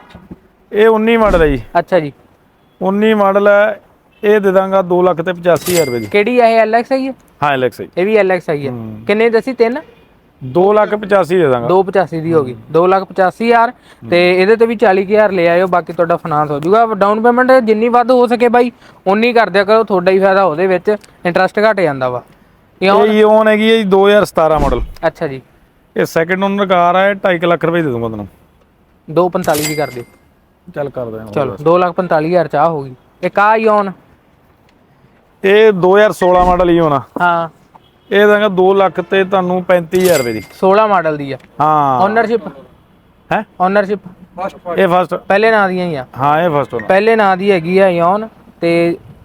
ਇਹ 19 ਮਾਡਲ ਹੈ ਜੀ। ਅੱਛਾ ਜੀ। 19 ਮਾਡਲ ਹੈ ਇਹ ਦੇ ਦਾਂਗਾ 2 ਲੱਖ ਤੇ 85 ਹਜ਼ਾਰ ਰੁਪਏ ਦੀ ਕਿਹੜੀ ਆ ਇਹ LXI ਹੈ ਹਾਂ LXI ਇਹ ਵੀ LXI ਹੈ। ਕਿੰਨੇ ਦੱਸੀ? ਤਿੰਨ? 2 ਲੱਖ 85 ਦੇ ਦਾਂਗਾ। 285 ਦੀ ਹੋ ਗਈ। 2 ਲੱਖ 85 ਹਜ਼ਾਰ ਤੇ ਇਹਦੇ ਤੇ ਵੀ 40 ਕੁ ਹਜ਼ਾਰ ਲੈ ਆਇਓ ਬਾਕੀ ਤੁਹਾਡਾ ਫਾਈਨਾਂਸ ਹੋ ਜਾਊਗਾ। ਡਾਊਨ ਪੇਮੈਂਟ ਜਿੰਨੀ ਵੱਧ ਹੋ ਸਕੇ ਬਾਈ ਉਨੀ ਕਰ ਦਿਆ ਕਰੋ ਤੁਹਾਡਾ ਹੀ ਫਾਇਦਾ ਉਹਦੇ ਵਿੱਚ ਇੰਟਰਸਟ ਘਟ ਜਾਂਦਾ ਵਾ। ਇਹ ਈਓਨ ਹੈਗੀ ਹੈ ਜੀ 2017 ਮਾਡਲ ਅੱਛਾ ਜੀ। ਇਹ ਸੈਕਿੰਡ ਓਨਰ ਕਾਰ ਹੈ 2.5 ਲੱਖ ਰੁਪਏ ਦੇ ਦੂੰਗਾ ਤੁਹਾਨੂੰ। 245 ਦੀ ਕਰ ਦਿਓ। ਚੱਲ ਕਰ ਦਿਆਂ ਚਲੋ 2 ਲੱਖ 45 ਹਜ਼ਾਰ ਚਾਹ ਹੋ ਗਈ। ਇੱਕ ਆ ਇਉਨ ਇਹ 2016 ਮਾਡਲ ਈਓਨ ਆ ਹਾਂ। ਇਹ ਦਾਂਗਾ 2 ਲੱਖ ਤੇ ਤੁਹਾਨੂੰ 35000 ਰੁਪਏ ਦੀ। 16 ਮਾਡਲ ਦੀ ਆ। ਹਾਂ। ਓਨਰਸ਼ਿਪ ਹੈ? ਓਨਰਸ਼ਿਪ ਇਹ ਫਸਟ ਪਹਿਲੇ ਨਾਂ ਦੀਆਂ ਹੀ ਆ। ਹਾਂ ਇਹ ਫਸਟ ਓਨਰ ਪਹਿਲੇ ਨਾਂ ਦੀ ਹੈਗੀ ਆ ਇਓਨ ਤੇ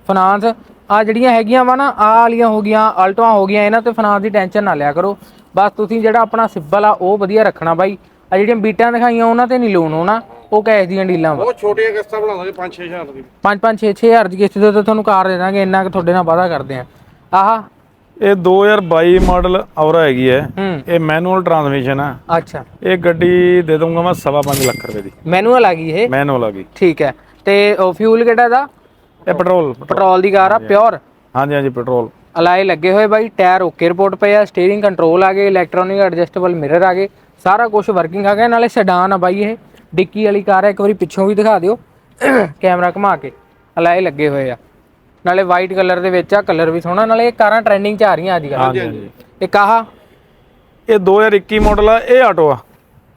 ਫਾਈਨਾਂਸ ਆ ਜਿਹੜੀਆਂ ਹੈਗੀਆਂ ਵਾ ਨਾ ਆ ਵਾਲੀਆਂ ਹੋ ਗਈਆਂ ਆਲਟੋਆਂ ਹੋ ਗਈਆਂ ਇਹਨਾਂ ਤੇ ਫਾਈਨਾਂਸ ਦੀ ਟੈਨਸ਼ਨ ਨਾ ਲਿਆ ਕਰੋ। ਬਸ ਤੁਸੀਂ ਜਿਹੜਾ ਆਪਣਾ ਸਿਬਲ ਆ ਉਹ ਵਧੀਆ ਰੱਖਣਾ ਬਾਈ। ਆ ਜਿਹੜੀਆਂ ਬੀਟਾਂ ਦਿਖਾਈਆਂ ਉਹਨਾਂ ਤੇ ਨਹੀਂ ਲੋਨ ਹੋਣਾ। ਉਹ ਕੈਸ਼ ਦੀਆਂ ਡੀਲਾਂ ਵਾ। ਉਹ ਛੋਟੀਆਂ ਕਿਸ਼ਤਾਂ ਬਣਾ ਦਾਂਗੇ 5-6 ਹਜ਼ਾਰ ਦੀ 5 5 6 6 ਹਜ਼ਾਰ ਦੀ ਕਿਸ਼ਤ ਤੇ ਤਾਂ ਤੁਹਾਨੂੰ ਕਾਰ ਦੇ ਦਾਂਗੇ ਇੰਨਾ ਕਿ ਤੁਹਾਡੇ ਨਾਲ ਵਾਅਦਾ ਕਰਦੇ ਆ। ਆਹ ਇਹ 2022 ਮਾਡਲ ਔਰਾ ਹੈਗੀ ਹੈ। ਇਹ ਮੈਨੂਅਲ ਟਰਾਂਸਮਿਸ਼ਨ ਹੈ ਅੱਛਾ। ਇਹ ਗੱਡੀ ਦੇ ਦੂੰਗਾ ਮੈਂ ਸਵਾ ਪੰਜ ਲੱਖ ਰੁਪਏ ਦੀ। ਮੈਨੂਅਲ ਆ ਗਈ ਇਹ? ਮੈਨੂਅਲ ਆ ਗਈ। ਠੀਕ ਹੈ। ਤੇ ਫਿਊਲ ਕਿਹੜਾ ਦਾ ਇਹ ਪੈਟਰੋਲ ਪੈਟਰੋਲ ਦੀ ਕਾਰ ਆ ਪਿਓਰ ਹਾਂਜੀ ਹਾਂਜੀ ਪੈਟਰੋਲ ਅਲਾਈ ਲੱਗੇ ਹੋਏ ਬਾਈ ਟਾਇਰ ਓਕੇ ਰਿਪੋਰਟ ਪਏ ਆ ਸਟੀਅਰਿੰਗ ਕੰਟਰੋਲ ਆ ਗਏ ਇਲੈਕਟ੍ਰੋਨਿਕ ਐਡਜਸਟੇਬਲ ਮਿਰਰ ਆ ਗਏ ਸਾਰਾ ਕੁਝ ਵਰਕਿੰਗ ਆ ਗਿਆ ਨਾਲੇ ਸੈਡਾਨ ਆ ਬਾਈ ਇਹ। ਡਿੱਕੀ ਵਾਲੀ ਕਾਰ ਹੈ ਇੱਕ ਵਾਰੀ ਪਿੱਛੋਂ ਵੀ ਦਿਖਾ ਦਿਓ। ਕੈਮਰਾ ਘੁਮਾ ਕੇ ਅਲਾਈ ਲੱਗੇ ਹੋਏ ਆ। ਨਾਲੇ ਵਾਈਟ ਕਲਰ ਦੇ ਵਿੱਚ ਆ ਕਲਰ ਵੀ ਸੋਹਣਾ ਨਾਲੇ ਇਹ ਕਾਰਾਂ ਟ੍ਰੈਂਡਿੰਗ 'ਚ ਆ ਰਹੀਆਂ ਅੱਜ ਕੱਲ੍ਹ। ਹਾਂਜੀ ਇੱਕ ਆਹ ਇਹ 2021 ਮਾਡਲ ਆ ਇਹ ਆਟੋ ਆ।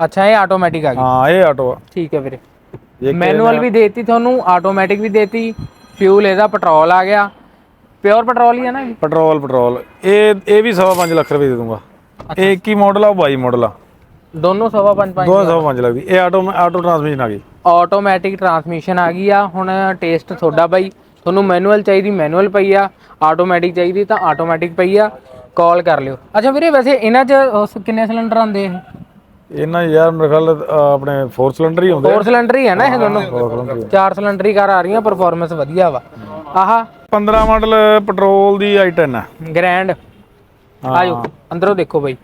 ਅੱਛਾ ਇਹ ਆਟੋਮੈਟਿਕ ਆ ਗਈ। ਹਾਂ ਇਹ ਆਟੋ ਆ। ਠੀਕ ਹੈ ਵੀਰੇ। ਮੈਨੂਅਲ ਵੀ ਦੇਤੀ ਤੁਹਾਨੂੰ ਆਟੋਮੈਟਿਕ ਵੀ ਦੇਤੀ ਫਿਊਲ ਇਹਦਾ ਪੈਟਰੋਲ ਆ ਗਿਆ। ਪਿਓਰ ਪੈਟਰੋਲ ਹੀ ਹੈ ਨਾ ਇਹ? ਪੈਟਰੋਲ ਪੈਟਰੋਲ ਇਹ ਇਹ ਵੀ ਸਵਾ ਪੰਜ ਲੱਖ ਰੁਪਏ ਦੇ ਦੂੰਗਾ ਇਹ 21 ਮਾਡਲ ਆ ਉਹ 22 ਮਾਡਲ ਆ। ਦੋਨੋਂ ਸਵਾ ਪੰਜ ਪੰਜ ਦੋ ਸਵਾ ਪੰਜ ਲੱਖ ਦੀ ਇਹ ਆਟੋ ਆਟੋ ਟਰਾਂਸਮਿਸ਼ਨ ਆ ਗਈ। ਆਟੋਮੈਟਿਕ ਟਰਾਂਸਮਿਸ਼ਨ ਆ ਗਈ ਆ। ਹੁਣ ਟੇਸਟ ਤੁਹਾਡਾ ਬਾਈ। ਤੁਹਾਨੂੰ ਮੈਨੂਅਲ ਚਾਹੀਦੀ ਮੈਨੂਅਲ ਪਈ ਆ ਆਟੋਮੈਟਿਕ ਚਾਹੀਦੀ ਤਾਂ ਆਟੋਮੈਟਿਕ ਪਈ ਆ ਕਾਲ ਕਰ ਲਿਓ। ਅੱਛਾ ਵੀਰੇ ਵੈਸੇ ਇਹਨਾਂ 'ਚ ਕਿੰਨੇ ਸਿਲੰਡਰ ਆਉਂਦੇ ਇਹ? ਇਹਨਾਂ ਯਾਰ ਮੇਰੇ ਖਿਆਲ ਆਪਣੇ 4 ਸਿਲੰਡਰ ਹੀ ਹੁੰਦੇ ਫੋਰ ਸਿਲੰਡਰ ਹੀ ਆ ਨਾ ਇਹ ਦੋਨੋਂ? four cylinder ਹੀ ਆ। ਚਾਰ ਸਿਲੰਡਰ ਹੀ ਕਾਰ ਆ ਰਹੀਆਂ ਪਰਫਾਰਮੈਂਸ ਵਧੀਆ ਵਾ। ਆਹ। 15 ਮਾਡਲ ਪੈਟਰੋਲ ਦੀ i10 ਆ। ਗ੍ਰੈਂਡ ਆਜੋ ਅੰਦਰੋਂ ਦੇਖੋ ਬਾਈ।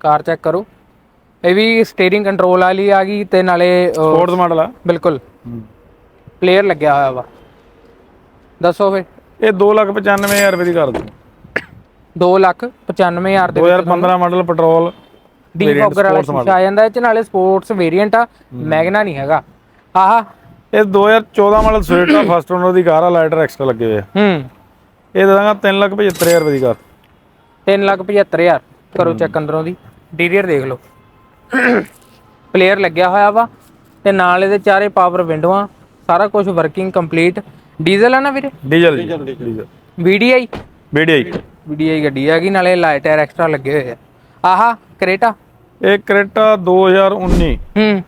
ਕਾਰ ਚੈੱਕ ਕਰੋ। ਇਹ ਵੀ ਸਟੀਅਰਿੰਗ ਕੰਟਰੋਲ ਵਾਲੀ ਆ ਗਈ ਤੇ ਨਾਲੇ ਸਪੋਰਟਸ ਮਾਡਲ ਆ। ਬਿਲਕੁਲ। ਪਲੇਅਰ ਲੱਗਿਆ ਹੋਇਆ ਵਾ। ਦੱਸੋ ਫੇ। ਇਹ 295000 ਰੁਪਏ ਦੀ ਕਰ ਦੂੰ 2 ਲੱਖ 95000 ਦੇ 2015 ਮਾਡਲ ਪੈਟਰੋਲ ਡੀਫੋਗਰ ਵਾਲਾ ਸ਼ੀਸ਼ਾ ਆ ਜਾਂਦਾ ਇਹ ਚ ਨਾਲੇ ਸਪੋਰਟਸ ਵੇਰੀਐਂਟ ਆ ਮੈਗਨਾ ਨਹੀਂ ਹੈਗਾ। ਆਹ। ਇਹ 2014 ਮਾਡਲ ਸਵਿਫਟ ਆ ਫਸਟ ਓਨਰ ਦੀ ਕਾਰ ਆ ਲਾਈਟਰ ਐਕਸਟਰਾ ਲੱਗੇ ਹੋਏ ਆ। ਹੂੰ। ਇਹ ਦੇ ਦਾਂਗਾ 375000 ਰੁਪਏ ਦੀ ਕਾਰ। 3 ਲੱਖ 75000 ਕਰੋ ਚੈੱਕ ਅੰਦਰੋਂ ਦੀ। ਇੰਟੀਰੀਅਰ ਦੇਖ ਲਓ। ਪਲੇਅਰ ਲੱਗਿਆ ਹੋਇਆ ਵਾ ਤੇ ਨਾਲ ਇਹਦੇ ਚਾਰੇ ਪਾਵਰ ਵਿੰਡੋਆਂ ਸਾਰਾ ਕੁਝ ਵਰਕਿੰਗ ਕੰਪਲੀਟ ਡੀਜ਼ਲ ਆ ਨਾ ਵੀਰੇ? ਡੀਜ਼ਲ ਜੀ। ਡੀਜ਼ਲ ਵੀਡੀਆਈ ਵੀਡੀਆਈ ਗੱਡੀ ਹੈਗੀ ਨਾਲੇ ਲਾਈਟ ਟਾਇਰ ਐਕਸਟਰਾ ਲੱਗੇ ਹੋਏ ਆ। ਆਹਾ ਕਰੇਟਾ? ਇਹ ਕ੍ਰੇਟਾ 2019 ਹੂੰ।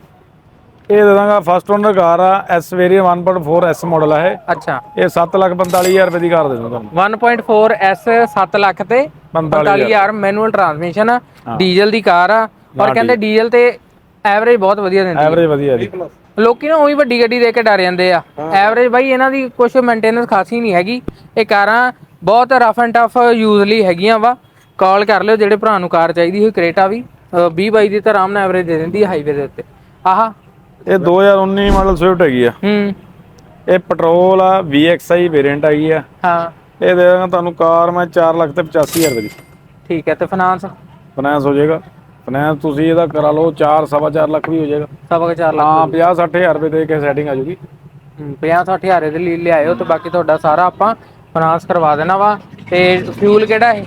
ਇਹ ਦੇ ਦਾਂਗਾ ਫਸਟ ਓਨਰ ਕਾਰ ਆ ਐਸ ਵੇਰੀਅੰਟ 1.4 ਐਸ ਮਾਡਲ ਆ ਇਹ। ਅੱਛਾ। ਇਹ 745000 ਰੁਪਏ ਦੀ ਕਾਰ ਦੇ ਦੂੰ ਤੁਹਾਨੂੰ। 1.4 S 7 ਲੱਖ ਤੇ 45000 ਮੈਨੂਅਲ ਟਰਾਂਸਮਿਸ਼ਨ ਡੀਜ਼ਲ ਦੀ ਕਾਰ ਆ। ਔਰ ਕਹਿੰਦੇ ਡੀਜ਼ਲ ਤੇ ਐਵਰੇਜ ਬਹੁਤ ਵਧੀਆ ਦਿੰਦੀ ਐਵਰੇਜ ਵਧੀਆ ਦੀ ਲੋਕੀ ਨਾ ਉਹੀ ਵੱਡੀ ਗੱਡੀ ਦੇ ਕੇ ਡਰ ਜਾਂਦੇ ਆ। ਐਵਰੇਜ ਬਾਈ ਇਹਨਾਂ ਦੀ ਕੁਝ ਮੇਨਟੇਨੈਂਸ ਖਾਸੀ ਨਹੀਂ ਹੈਗੀ। ਇਹ ਕਾਰਾਂ ਬਹੁਤ ਰਫ ਐਂਡ ਟਫ ਯੂਜ਼ਲੀ ਹੈਗੀਆਂ ਵਾ। ਕਾਲ ਕਰ ਲਿਓ ਜਿਹੜੇ ਭਰਾ ਨੂੰ ਕਾਰ ਚਾਹੀਦੀ ਹੋਈ ਕਰੇਟਾ ਵੀ। 20 22 ਦੀ ਤਾਂ ਆਰਾਮ ਨਾਲ ਐਵਰੇਜ ਦੇ ਦਿੰਦੀ ਹੈ ਹਾਈਵੇ ਦੇ ਉੱਤੇ। ਆਹ। ਇਹ 2019 ਮਾਡਲ ਸਵਿਫਟ ਹੈਗੀ ਆ। ਹੂੰ। ਇਹ ਪੈਟਰੋਲ ਆ VXI ਵੇਰੀਐਂਟ ਹੈਗੀ ਆ। ਹਾਂ। ਇਹ ਦੇ ਦਾਂਗਾ ਤੁਹਾਨੂੰ ਕਾਰ ਮੈਂ 4 ਲੱਖ ਤੇ 85000 ਰੁਪਏ ਦੀ। ਠੀਕ ਹੈ ਤੇ ਫਾਈਨਾਂਸ ਫਾਈਨੈਂਸ ਹੋ ਜਾਏਗਾ। ਫਾਈਨੈਂਸ ਤੁਸੀਂ ਇਹਦਾ ਕਰਾ ਲਓ 4 ਸਵਾ ਚਾਰ ਲੱਖ ਵੀ ਹੋ ਜਾਏਗਾ ਸਵਾ ਕੁ ਚਾਰ ਲੱਖ ਹਾਂ 50 60000 ਰੁਪਏ ਦੇ ਕੇ ਸੈਟਿੰਗ ਆ ਜੂਗੀ 50 60 ਹਜ਼ਾਰ ਦੇ ਲਈ ਲਿਆਇਓ ਤੇ ਬਾਕੀ ਤੁਹਾਡਾ ਸਾਰਾ ਆਪਾਂ ਫਾਈਨਾਂਸ ਕਰਵਾ ਦੇਣਾ ਵਾ ਤੇ ਫਿਊਲ ਕਿਹੜਾ ਹੈ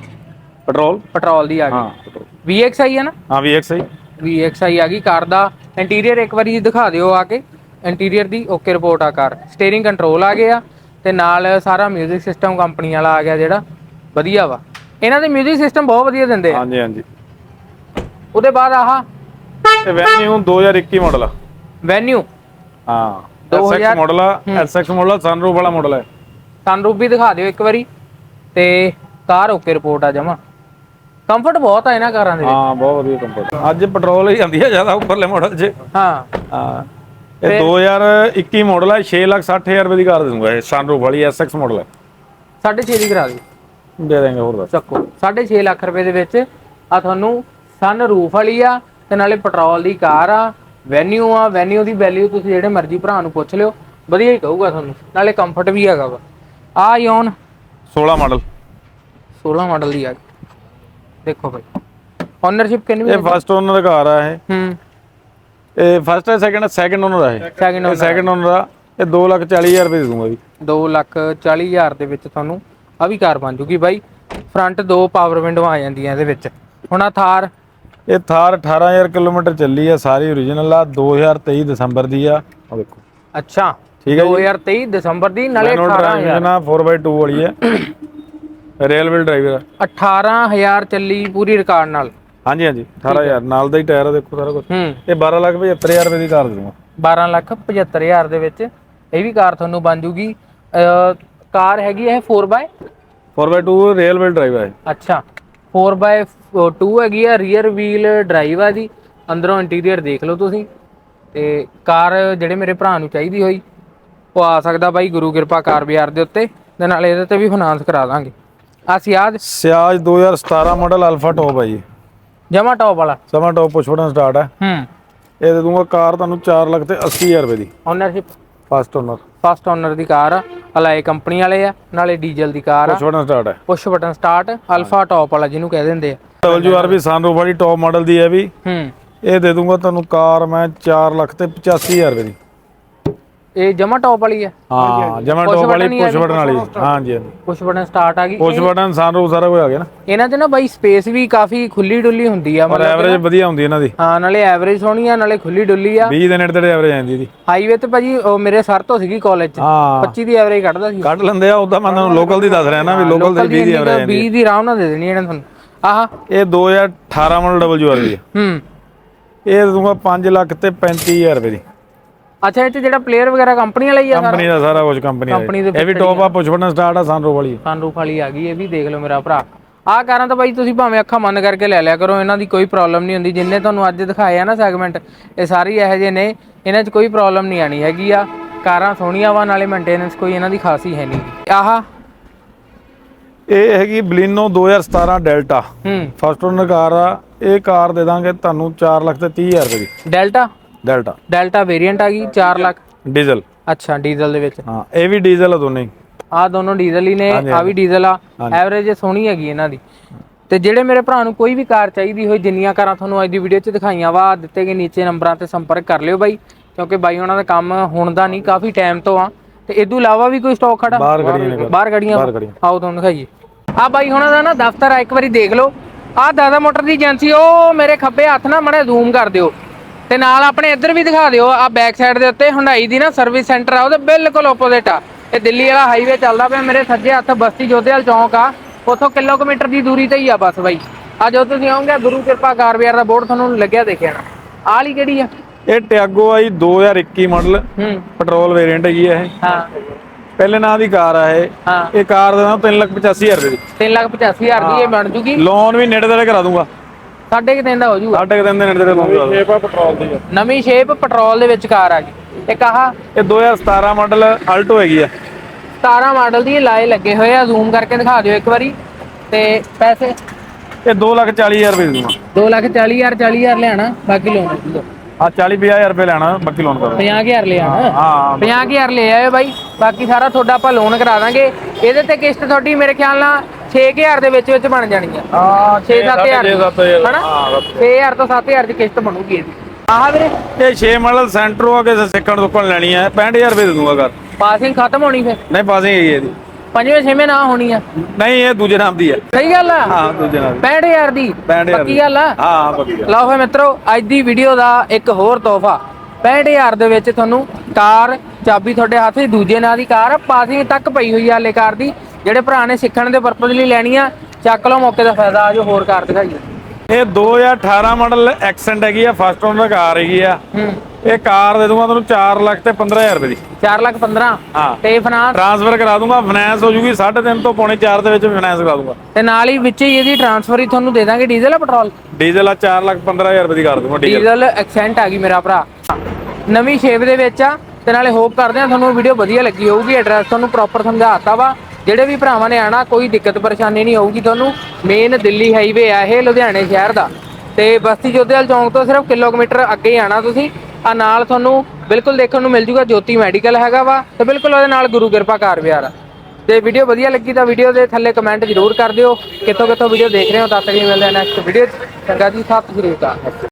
ਪੈਟਰੋਲ ਪੈਟਰੋਲ ਦੀ ਆ ਹਾਂ ਗਈ ਪੈਟਰੋਲ VXI ਹੈ ਨਾ ਹਾਂ VXI VXI ਆ ਗਈ ਕਾਰ ਦਾ ਇੰਟੀਰੀਅਰ ਇੱਕ ਵਾਰੀ ਦਿਖਾ ਦਿਓ ਆ ਕੇ ਇੰਟੀਰੀਅਰ ਦੀ ਓਕੇ ਰਿਪੋਰਟ ਆ ਕਾਰ ਸਟੀਅਰਿੰਗ ਕੰਟਰੋਲ ਆ ਗਿਆ ਤੇ ਨਾਲ ਸਾਰਾ 뮤직 ਸਿਸਟਮ ਕੰਪਨੀ ਵਾਲਾ ਆ ਗਿਆ ਜਿਹੜਾ ਵਧੀਆ ਵਾ ਇਹਨਾਂ ਦੇ 뮤직 ਸਿਸਟਮ ਬਹੁਤ ਵਧੀਆ ਦਿੰਦੇ ਆ ਹਾਂਜੀ ਹਾਂਜੀ ਉਹਦੇ ਬਾਅਦ ਆਹ ਵੈਨਿਊ 2021 ਮਾਡਲ ਆ। ਵੈਨਿਊ ਹਾਂ 2000 SX ਮਾਡਲ ਆ SX ਮਾਡਲ ਆ ਸਨਰੂਫ ਵਾਲਾ ਮਾਡਲ ਹੈ ਸਨਰੂਫ ਵੀ ਦਿਖਾ ਦਿਓ ਇੱਕ ਵਾਰੀ ਤੇ ਕਾਰ ਓਕੇ ਰਿਪੋਰਟ ਆ ਜਮਾ। ਕੰਫਰਟ ਬਹੁਤ ਆ ਇਹਨਾਂ ਕਾਰਾਂ ਦੇ ਵਿੱਚ। ਹਾਂ ਬਹੁਤ ਵਧੀਆ ਕੰਪਨੀ ਅੱਜ ਪੈਟਰੋਲ ਹੀ ਜਾਂਦੀ ਹੈ ਜ਼ਿਆਦਾ ਉੱਪਰਲੇ ਮਾਡਲ 'ਚ। ਹਾਂ। ਹਾਂ ਇਹ 2021 ਮਾਡਲ ਹੈ 660000 ਰੁਪਏ ਦੀ ਕਾਰ ਦੇ ਦੂੰਗਾ ਇਹ ਸਨਰੂਫ ਵਾਲੀ SX ਮਾਡਲ ਹੈ 6.5 ਦੀ ਕਰਾ ਦਿਓ। ਦੇ ਦੇਂਗੇ ਹੋਰ ਦੱਸ। ਚੱਕੋ 6.5 ਲੱਖ ਰੁਪਏ ਦੇ ਵਿੱਚ ਆ ਤੁਹਾਨੂੰ ਸਨ ਰੂਫ ਵਾਲੀ ਆ ਤੇ ਨਾਲੇ ਪੈਟਰੋਲ ਦੀ ਕਾਰ ਆ। ਵੈਨਿਊ ਆ ਵੈਨਿਊ ਦੀ ਵੈਲਿਊ ਤੁਸੀਂ ਜਿਹੜੇ ਮਰਜ਼ੀ ਭਰਾ ਨੂੰ ਪੁੱਛ ਲਿਓ ਵਧੀਆ ਹੀ ਕਹੂਗਾ ਤੁਹਾਨੂੰ ਨਾਲੇ ਕੰਫਰਟ ਵੀ ਹੈਗਾ ਵਾ। ਆ ਯੋਨ 16 ਮਾਡਲ 16 ਮਾਡਲ ਦੀ ਆ ਗਈ। ਦੇਖੋ ਭਾਈ ਓਨਰਸ਼ਿਪ ਕਿੰਨੀ ਇਹ ਫਸਟ ਓਨਰ ਕਾਰ ਆ ਇਹ। ਹੂੰ। ਇਹ ਫਸਟ ਹੈ ਸੈਕੰਡ ਸੈਕੰਡ ਓਨਰ ਆ ਇਹ। ਸੈਕਿੰਡ ਇਹ ਸੈਕੰਡ ਓਨਰ ਆ ਇਹ 240000 ਰੁਪਏ ਦੇ ਦੂੰਗਾ ਜੀ। 2 ਲੱਖ 40 ਹਜ਼ਾਰ ਦੇ ਵਿੱਚ ਤੁਹਾਨੂੰ ਆ ਵੀ ਕਾਰ ਬਣ ਜੂਗੀ ਬਾਈ। ਫਰੰਟ ਦੋ ਪਾਵਰ ਵਿੰਡੋ ਆ ਜਾਂਦੀਆਂ ਇਹਦੇ ਵਿੱਚ। ਹੁਣ ਆ ਥਾਰ ਇਹ ਥਾਰ 18000 ਕਿਲੋਮੀਟਰ ਚੱਲੀ ਆ ਸਾਰੀ ਓਰੀਜਨਲ ਆ 2023 ਦਸੰਬਰ ਦੀ ਆ। ਆ ਦੇਖੋ। ਅੱਛਾ ਠੀਕ ਹੈ ਜੀ। 2023 ਦਸੰਬਰ ਦੀ ਨਾਲੇ ਮੈਨੂਅਲ 18000 ਟ੍ਰਾਂਸਮਿਸ਼ਨ ਆ 4x2 ਵਾਲੀ ਹੈ ਰੇਲ ਵੀਲ ਡਰਾਈਵਰ 18000 ਚੱਲੀ ਪੂਰੀ ਰਿਕਾਰਡ ਨਾਲ। ਹਾਂਜੀ ਹਾਂਜੀ। 18000 ਨਾਲ ਦਾ ਹੀ ਟਾਇਰ ਆ ਦੇਖੋ ਸਾਰਾ ਕੁਝ ਇਹ 12 ਲੱਖ 75000 ਰੁਪਏ ਦੀ ਕਾਰ ਦੂੰਗਾ 12 ਲੱਖ 75000 ਦੇ ਵਿੱਚ ਇਹ ਵੀ ਕਾਰ ਤੁਹਾਨੂੰ ਬਣ ਜੂਗੀ। ਕਾਰ ਹੈਗੀ ਇਹ 4x 4x2 rail wheel driver ਹੈ ਅੱਛਾ। 4x2 ਹੈਗੀ ਆ ਰੀਅਰ ਵੀਲ ਡਰਾਈਵ ਆ ਜੀ ਅੰਦਰੋਂ ਇੰਟੀਰੀਅਰ ਦੇਖ ਲਓ ਤੁਸੀਂ। ਤੇ ਕਾਰ ਜਿਹੜੇ ਮੇਰੇ ਭਰਾ ਨੂੰ ਚਾਹੀਦੀ ਹੋਈ ਉਹ ਆ ਸਕਦਾ ਬਾਈ ਗੁਰੂ ਕਿਰਪਾ ਕਾਰ ਬਾਜ਼ਾਰ ਦੇ ਉੱਤੇ ਤੇ ਨਾਲ ਇਹਦੇ ਤੇ ਵੀ ਫਾਈਨਾਂਸ ਕਰਾ ਦਾਂਗੇ। ਆ Ciaz. Ciaz 2017 model alpha top ਹੈ ਜੀ ਜਮਾ ਟੌਪ ਵਾਲਾ। ਸਮਾਂ ਟੌਪ ਪੁੱਛਣਾ ਸਟਾਰਟ ਹੈ ਹੂੰ। ਇਹ ਦੇ ਦੂੰਗਾ ਕਾਰ ਤੁਹਾਨੂੰ 4 ਲੱਖ ਤੇ 80000 ਰੁਪਏ ਦੀ। Ownership first owner first owner ਦੀ ਕਾਰ ਆ ਅਲਾਈ ਕੰਪਨੀ ਵਾਲੇ ਆ ਨਾਲੇ ਡੀਜ਼ਲ ਦੀ ਕਾਰ ਆ। ਪੁੱਛਣਾ ਸਟਾਰਟ ਹੈ push button start Alpha top ਵਾਲਾ ਜਿਹਨੂੰ ਕਹਿ ਦਿੰਦੇ ਆ। WR ਵੀ ਸਨਰੂਫ ਵਾਲੀ ਟੌਪ ਮਾਡਲ ਦੀ ਹੈ ਵੀ। ਹੂੰ। ਇਹ ਦੇ ਦੂੰਗਾ ਤੁਹਾਨੂੰ ਕਾਰ ਮੈਂ 4 ਲੱਖ ਤੇ 85000 ਰੁਪਏ ਦੀ। ਇਹ ਜਮਾ ਟੌਪ ਵਾਲੀ ਆ ਹਾਂ ਜਮਾ ਟੌਪ ਵਾਲੀ ਹੀ ਹੈ ਪੁਸ਼ ਬਟਨ ਵਾਲੀ। ਹਾਂਜੀ ਹਾਂਜੀ। ਪੁਸ਼ ਬਟਨ ਸਟਾਰਟ ਆ ਗਈ। ਪੁਸ਼ ਬਟਨ ਸਨਰੂਫ ਸਾਰਾ ਕੁਝ ਆ ਗਿਆ ਨਾ। ਇਹਨਾਂ 'ਚ ਨਾ ਬਾਈ ਸਪੇਸ ਵੀ ਕਾਫੀ ਖੁੱਲੀ ਡੁੱਲੀ ਹੁੰਦੀ ਆ। ਪਰ ਐਵਰੇਜ ਵਧੀਆ ਹੁੰਦੀ ਇਹਨਾਂ ਦੀ। ਹਾਂ ਨਾਲੇ ਐਵਰੇਜ ਸੋਹਣੀ ਆ ਨਾਲੇ ਖੁੱਲੀ ਡੁੱਲੀ ਆ। 20 ਦੇ ਨੇੜੇ ਤੇੜੇ ਐਵਰੇਜ ਆਂਦੀ ਦੀ ਹਾਈਵੇ ਤੇ ਭਾਜੀ ਉਹ ਮੇਰੇ ਸਰ ਤੋਂ ਸੀਗੀ ਕਾਲਜ 'ਚ। ਹਾਂ। 25 ਦੀ ਐਵਰੇਜ ਕੱਢਦਾ ਸੀ। ਕੱਢ ਲੈਂਦੇ ਆ ਉਦਾਂ ਮੈਂ ਤੁਹਾਨੂੰ ਲੋਕਲ ਦੀ ਦੱਸ ਰਿਹਾ ਨਾ ਵੀ ਲੋਕਲ ਦੀ 20 ਦੀ ਐਵਰੇਜ ਆਂਦੀ 20 ਦੀ ਆਰਾਮ ਨਾਲ ਦੇ ਦੇਣੀ ਇਹਨਾਂ ਤੁਹਾਨੂੰ। ਆਹ। ਇਹ 2018 ਮਾਡਲ WR ਦੀ ਹੈ ਹੂੰ। ਇਹ ਦੂੰਗਾ 5 ਲੱਖ ਤੇ 35000 ਰੁਪਏ ਦੀ। ਅੱਛਾ ਇਹ 'ਚ ਜਿਹੜਾ ਪਲੇਅਰ ਵਗੈਰਾ ਕੰਪਨੀ ਵਾਲਾ ਹੀ ਆ ਸਾਰਾ ਕੰਪਨੀ ਦਾ ਸਾਰਾ? ਕੁਝ ਕੰਪਨੀ Company ਦਾ ਦੇ ਇਹ ਵੀ ਟੌਪ ਆ ਪੁਸ਼ ਬਟਨ ਸਟਾਰਟ ਆ ਸਨਰੂਫ ਵਾਲੀ। ਸਨਰੂਫ ਵਾਲੀ ਆ ਗਈ ਇਹ ਵੀ ਦੇਖ ਲਓ ਮੇਰਾ ਭਰਾ। ਆਹ ਕਾਰਾਂ ਤਾਂ ਬਾਈ ਤੁਸੀਂ ਭਾਵੇਂ ਅੱਖਾਂ ਬੰਦ ਕਰਕੇ ਲੈ ਲਿਆ ਕਰੋ ਇਹਨਾਂ ਦੀ ਕੋਈ ਪ੍ਰੋਬਲਮ ਨਹੀਂ ਹੁੰਦੀ। ਜਿੰਨੇ ਤੁਹਾਨੂੰ ਅੱਜ ਦਿਖਾਏ ਆ ਨਾ ਸੈਗਮੈਂਟ ਇਹ ਸਾਰੀ ਇਹੋ ਜਿਹੇ ਨੇ। ਇਹਨਾਂ 'ਚ ਕੋਈ ਪ੍ਰੋਬਲਮ ਨਹੀਂ ਆਣੀ ਹੈਗੀ ਆ। ਕਾਰਾਂ ਸੋਹਣੀਆਂ ਵਾ ਨਾਲੇ ਮੇਨਟੇਨੈਂਸ ਕੋਈ ਇਹਨਾਂ ਦੀ ਖਾਸ ਹੀ ਹੈ ਨਹੀਂ। ਆਹ ਇਹ ਹੈਗੀ ਬਲੀਨੋ 2017 ਡੈਲਟਾ। ਹੂੰ। ਫਸਟ ਓਨਰ ਕਾਰ ਆ ਇਹ ਕਾਰ ਦੇ ਦਾਂਗੇ ਤੁਹਾਨੂੰ 4 ਲੱਖ ਤੇ 30000 ਰੁਪਏ ਦੀ। ਡੈਲਟਾ? ਡੈਲਟਾ। ਡੈਲਟਾ ਵੇਰੀਐਂਟ ਆ ਗਈ 4 ਲੱਖ? ਡੀਜ਼ਲ। ਅੱਛਾ ਡੀਜ਼ਲ ਦੇ ਵਿੱਚ। ਹਾਂ ਇਹ ਵੀ ਡੀਜ਼ਲ ਆ ਦੋਨੇ। ਆਹ ਦੋਨੋਂ ਡੀਜ਼ਲ ਹੀ ਨੇ ਆ ਵੀ ਡੀਜ਼ਲ ਆ। ਐਵਰੇਜ ਸੋਹਣੀ ਹੈਗੀ ਇਹਨਾਂ ਦੀ। ਤੇ ਜਿਹੜੇ ਮੇਰੇ ਭਰਾ ਨੂੰ ਕੋਈ ਵੀ ਕਾਰ ਚਾਹੀਦੀ ਹੋਈ ਜਿੰਨੀਆਂ ਕਾਰਾਂ ਤੁਹਾਨੂੰ ਅੱਜ ਦੀ ਵੀਡੀਓ 'ਚ ਦਿਖਾਈਆਂ ਵਾ ਦਿੱਤੇ ਗਏ ਨੀਚੇ ਨੰਬਰਾਂ ਤੇ ਸੰਪਰਕ ਕਰ ਲਿਓ ਬਾਈ ਕਿਉਂਕਿ ਬਾਈ ਉਹਨਾਂ ਦਾ ਕੰਮ ਹੁਣ ਦਾ ਨਹੀਂ ਕਾਫੀ ਟਾਈਮ ਤੋਂ ਆ। ਤੇ ਇਦੋਂ ਇਲਾਵਾ ਵੀ ਕੋਈ ਸਟਾਕ ਖੜਾ ਬਾਹਰ ਖੜੀਆਂ ਆਓ ਤੁਹਾਨੂੰ ਦਿਖਾਈਏ। ਆ ਬਾਈ ਹੁਣਾਂ ਦਾ ਨਾ ਦਫ਼ਤਰ ਆ ਇੱਕ ਵਾਰੀ ਦੇਖ ਲਓ। ਆ ਦਾਦਾ ਮੋਟਰ ਦੀ ਏਜੰਸੀ ਉਹ ਮੇਰੇ ਖੱਬੇ ਹੱਥ ਨਾਲ ਮੜੇ ਜ਼ੂਮ ਕਰ ਦਿਓ। ਤੇ ਨਾਲ ਆਪਣੇ ਇੱਧਰ ਵੀ ਦਿਖਾ ਦਿਓ ਆ ਬੈਕ ਸਾਈਡ ਦੇ ਉੱਤੇ ਹੁੰਡਾਈ ਦੀ ਨਾ ਸਰਵਿਸ ਸੈਂਟਰ ਆ ਉਹਦੇ ਬਿਲਕੁਲ ਆਪੋਜ਼ਿਟ ਆ। ਇਹ ਦਿੱਲੀ ਵਾਲਾ ਹਾਈਵੇ ਚੱਲਦਾ ਪਿਆ ਮੇਰੇ ਸੱਜੇ ਹੱਥ ਬਸਤੀ ਜੋਧੇਵਾਲ ਚੌਂਕ ਆ। ਉੱਥੋਂ ਕਿਲੋਮੀਟਰ ਦੀ ਦੂਰੀ ਤੇ ਹੀ ਆ ਬਸ ਬਾਈ। ਆ ਜਦੋਂ ਤੁਸੀਂ ਆਓਗੇ ਗੁਰੂ ਕਿਰਪਾ ਕਾਰਵੇਅਰ ਦਾ ਬੋਰਡ ਤੁਹਾਨੂੰ ਲੱਗਿਆ ਦੇਖਿਆ ਨਾ ਆਹ ਕਿਹੜੀ ਆ? ਇਹ ਟਿਆਗੋ ਆਈ 2021 ਮਾਡਲ ਹੂੰ। ਪੈਟਰੋਲ ਵੇਰੀਐਂਟ ਹੈਗੀ ਇਹ। ਹਾਂ। ਪਹਿਲੇ ਨਾਂ ਦੀ ਕਾਰ ਆ ਇਹ। ਇਹ ਕਾਰ ਦਾ ਨਾਮ 385000 ਰੁਪਏ ਦੀ। 385000 ਦੀ ਇਹ ਬਣ ਜੂਗੀ। ਲੋਨ ਵੀ ਨੇੜੇ ਤੇੜੇ ਕਰਾ ਦੂੰਗਾ। ਸਾਢੇ ਕਿ ਦਿਨ ਦਾ ਹੋ ਜੂਗਾ ਸਾਢੇ ਕੁ ਦਿਨ ਦੇ ਨੇੜੇ ਤੇੜੇ ਲੋਨ ਕਰਾ ਦੂੰਗਾ ਪੈਟਰੋਲ ਦੀ ਨਵੀਂ ਸ਼ੇਪ ਪੈਟਰੋਲ ਦੇ ਵਿੱਚ ਕਾਰ ਆ ਗਈ। ਇੱਕ ਆਹ ਇਹ 2017 ਮਾਡਲ ਆਲਟੋ ਹੈਗੀ ਆ। 17 ਮਾਡਲ ਦੀ ਲਾਏ ਲੱਗੇ ਹੋਏ ਆ। ਜ਼ੂਮ ਕਰਕੇ ਦਿਖਾ ਦਿਓ ਇੱਕ ਵਾਰੀ। ਤੇ ਪੈਸੇ? ਇਹ 240000 ਰੁਪਏ ਦੀ ਦੂੰਗਾ 2 ਲੱਖ 40 ਹਜ਼ਾਰ 40 ਹਜ਼ਾਰ ਲਿਆਣਾ ਬਾਕੀ ਲੋਨ ਆ 40 50000 ਰੁਪਏ ਲੈਣਾ ਬਾਕੀ ਲੋਨ ਕਰ 50000 ਲੈ ਆਣਾ ਹਾਂ 50000 ਲੈ ਆਇਓ ਬਾਈ। ਬਾਕੀ ਸਾਰਾ ਤੁਹਾਡਾ ਆਪਾਂ ਲੋਨ ਕਰਾ ਦਾਂਗੇ। ਇਹਦੇ ਤੇ ਕਿਸ਼ਤ ਤੁਹਾਡੀ ਮੇਰੇ ਖਿਆਲ ਨਾਲ 6000 ਦੇ ਵਿੱਚ ਵਿੱਚ ਬਣ ਜਾਣੀ ਆ। ਹਾਂ 6-7000 7000 ਹਨਾ? 6000 ਤੋਂ 7000 ਦੀ ਕਿਸ਼ਤ ਬਣੂਗੀ ਇਹਦੀ। ਆਹ ਵੀਰੇ ਇਹ 6 ਮਾਡਲ ਸੈਂਟਰੋ ਆ ਕੇ ਸਿੱਖਣ ਦੁੱਕਣ ਲੈਣੀ ਹੈ 65000 ਰੁਪਏ ਦੇ ਦੂੰਗਾ ਘਰ। ਪਾਸਿੰਗ ਖਤਮ ਹੋਣੀ ਫਿਰ? ਨਹੀਂ ਪਾਸਿੰਗ ਹੈਗੀ ਇਹਦੀ। ਪੰਜਵੇਂ ਛੇਵੇਂ ਨਾ ਹੋਣੀ ਆ। ਨਹੀਂ ਇਹ ਦੂਜੇ ਨਾਮ ਦੀ ਹੈ ਸਹੀ ਗੱਲ ਆ? ਹਾਂ ਦੂਜੇ ਨਾਮ ਦੀ। 65000 ਦੀ। 65000 ਪੱਕੀ ਗੱਲ ਆ? ਹਾਂ ਪੱਕੀ ਲਓ ਫੇ ਮਿੱਤਰੋ ਅੱਜ ਦੀ ਵੀਡੀਓ ਦਾ ਇੱਕ ਹੋਰ ਤੋਹਫਾ। 65000 ਦੇ ਵਿੱਚ ਤੁਹਾਨੂੰ ਕਾਰ ਚਾਬੀ ਤੁਹਾਡੇ ਹੱਥ 'ਚ ਦੂਜੇ ਨਾਂ ਦੀ ਕਾਰ ਪਾਸਿੰਗ ਤੱਕ ਪਈ ਹੋਈ ਆ ਹਲੇ ਕਾਰ ਦੀ। ਜਿਹੜੇ ਭਰਾ ਨੇ ਸਿੱਖਣ ਦੇ ਪਰਪਸ ਲਈ ਲੈਣੀ ਆ ਚੱਕ ਲਓ ਮੌਕੇ ਦਾ ਫਾਇਦਾ ਆਜੋ ਹੋਰ ਕਾਰ ਦਿਖਾਈਏ। ਇਹ 2018 ਮਾਡਲ ਐਕਸੈਂਟ ਹੈਗੀ ਆ ਫਸਟ ਓਨਰ ਕਾਰ ਹੈਗੀ ਆ। ਇਹ ਕਾਰ ਦੇ ਦੂੰਗਾ ਤੁਹਾਨੂੰ 4 ਲੱਖ ਤੇ 15000 ਰੁਪਏ ਦੀ। 4 ਲੱਖ 15 ਹਾਂ। ਤੇ ਫਾਈਨਾਂਸ ਟ੍ਰਾਂਸਫਰ ਕਰਾ ਦੂੰਗਾ ਫਾਈਨੈਂਸ ਹੋ ਜੂਗੀ 3.5 ਤੋਂ ਪੌਣੇ 4 ਦੇ ਵਿੱਚ ਫਾਈਨੈਂਸ ਕਰਾ ਦੂੰਗਾ ਤੇ ਨਾਲ ਹੀ ਵਿੱਚ ਹੀ ਇਹਦੀ ਟਰਾਂਸਫਰ ਹੀ ਤੁਹਾਨੂੰ ਦੇ ਦਾਂਗੇ ਡੀਜ਼ਲ ਆ ਪੈਟਰੋਲ ਡੀਜ਼ਲ ਆ 4 ਲੱਖ 15000 ਰੁਪਏ ਦੀ ਕਰ ਦੂੰਗਾ ਡੀਜ਼ਲ। ਐਕਸੈਂਟ ਆ ਗਈ ਮੇਰਾ ਭਰਾ। ਨਵੀਂ ਸ਼ੇਪ ਦੇ ਵਿੱਚ ਆ ਤੇ ਨਾਲੇ ਹੋਪ ਕਰਦੇ ਆ ਤੁਹਾਨੂੰ ਵੀਡੀਓ ਵਧੀਆ ਲੱਗੀ ਹੋਊਗੀ ਐਡਰੈਸ ਤੁਹਾਨੂੰ ਪ੍ਰੋਪਰ ਸਮਝਾਤਾ ਵਾ। ਜਿਹੜੇ ਵੀ ਭਰਾਵਾਂ ਨੇ ਆਣਾ, ਕੋਈ ਦਿੱਕਤ ਪਰੇਸ਼ਾਨੀ ਨਹੀਂ ਹੋਊਗੀ ਤੁਹਾਨੂੰ। ਮੇਨ ਦਿੱਲੀ ਹਾਈਵੇ ਆ ਇਹ ਲੁਧਿਆਣੇ ਸ਼ਹਿਰ ਦਾ। ਤੇ ਬਸਤੀ ਜੋਧੇਵਾਲ ਚੌਂਕ ਤੋਂ ਸਿਰਫ ਕਿਲੋਮੀਟਰ ਅੱਗੇ ਹੀ ਆਣਾ ਤੁਸੀਂ। ਆ ਨਾਲ ਤੁਹਾਨੂੰ ਬਿਲਕੁਲ ਦੇਖਣ ਨੂੰ ਮਿਲ ਜੂਗਾ, ਜੋਤੀ ਮੈਡੀਕਲ ਹੈਗਾ ਵਾ। ਤੇ ਬਿਲਕੁਲ ਉਹਦੇ ਨਾਲ ਗੁਰੂ ਕਿਰਪਾ ਕਾਰ ਵਿਹਾਰ ਆ ਤੇ ਵੀਡੀਓ ਵਧੀਆ ਲੱਗੀ ਤਾਂ ਵੀਡੀਓ ਦੇ ਥੱਲੇ ਕਮੈਂਟ ਜ਼ਰੂਰ ਕਰ ਦਿਓ। ਕਿੱਥੋਂ ਕਿੱਥੋਂ ਵੀਡੀਓ ਦੇਖ ਰਹੇ ਹੋ, ਤਦ ਤੱਕ ਹੀ ਮਿਲਦੇ ਨੈਕਸਟ ਵੀਡੀਓ ਚੰਗਾ ਜੀ, ਸਤਿ ਸ਼੍ਰੀ ਅਕਾਲ।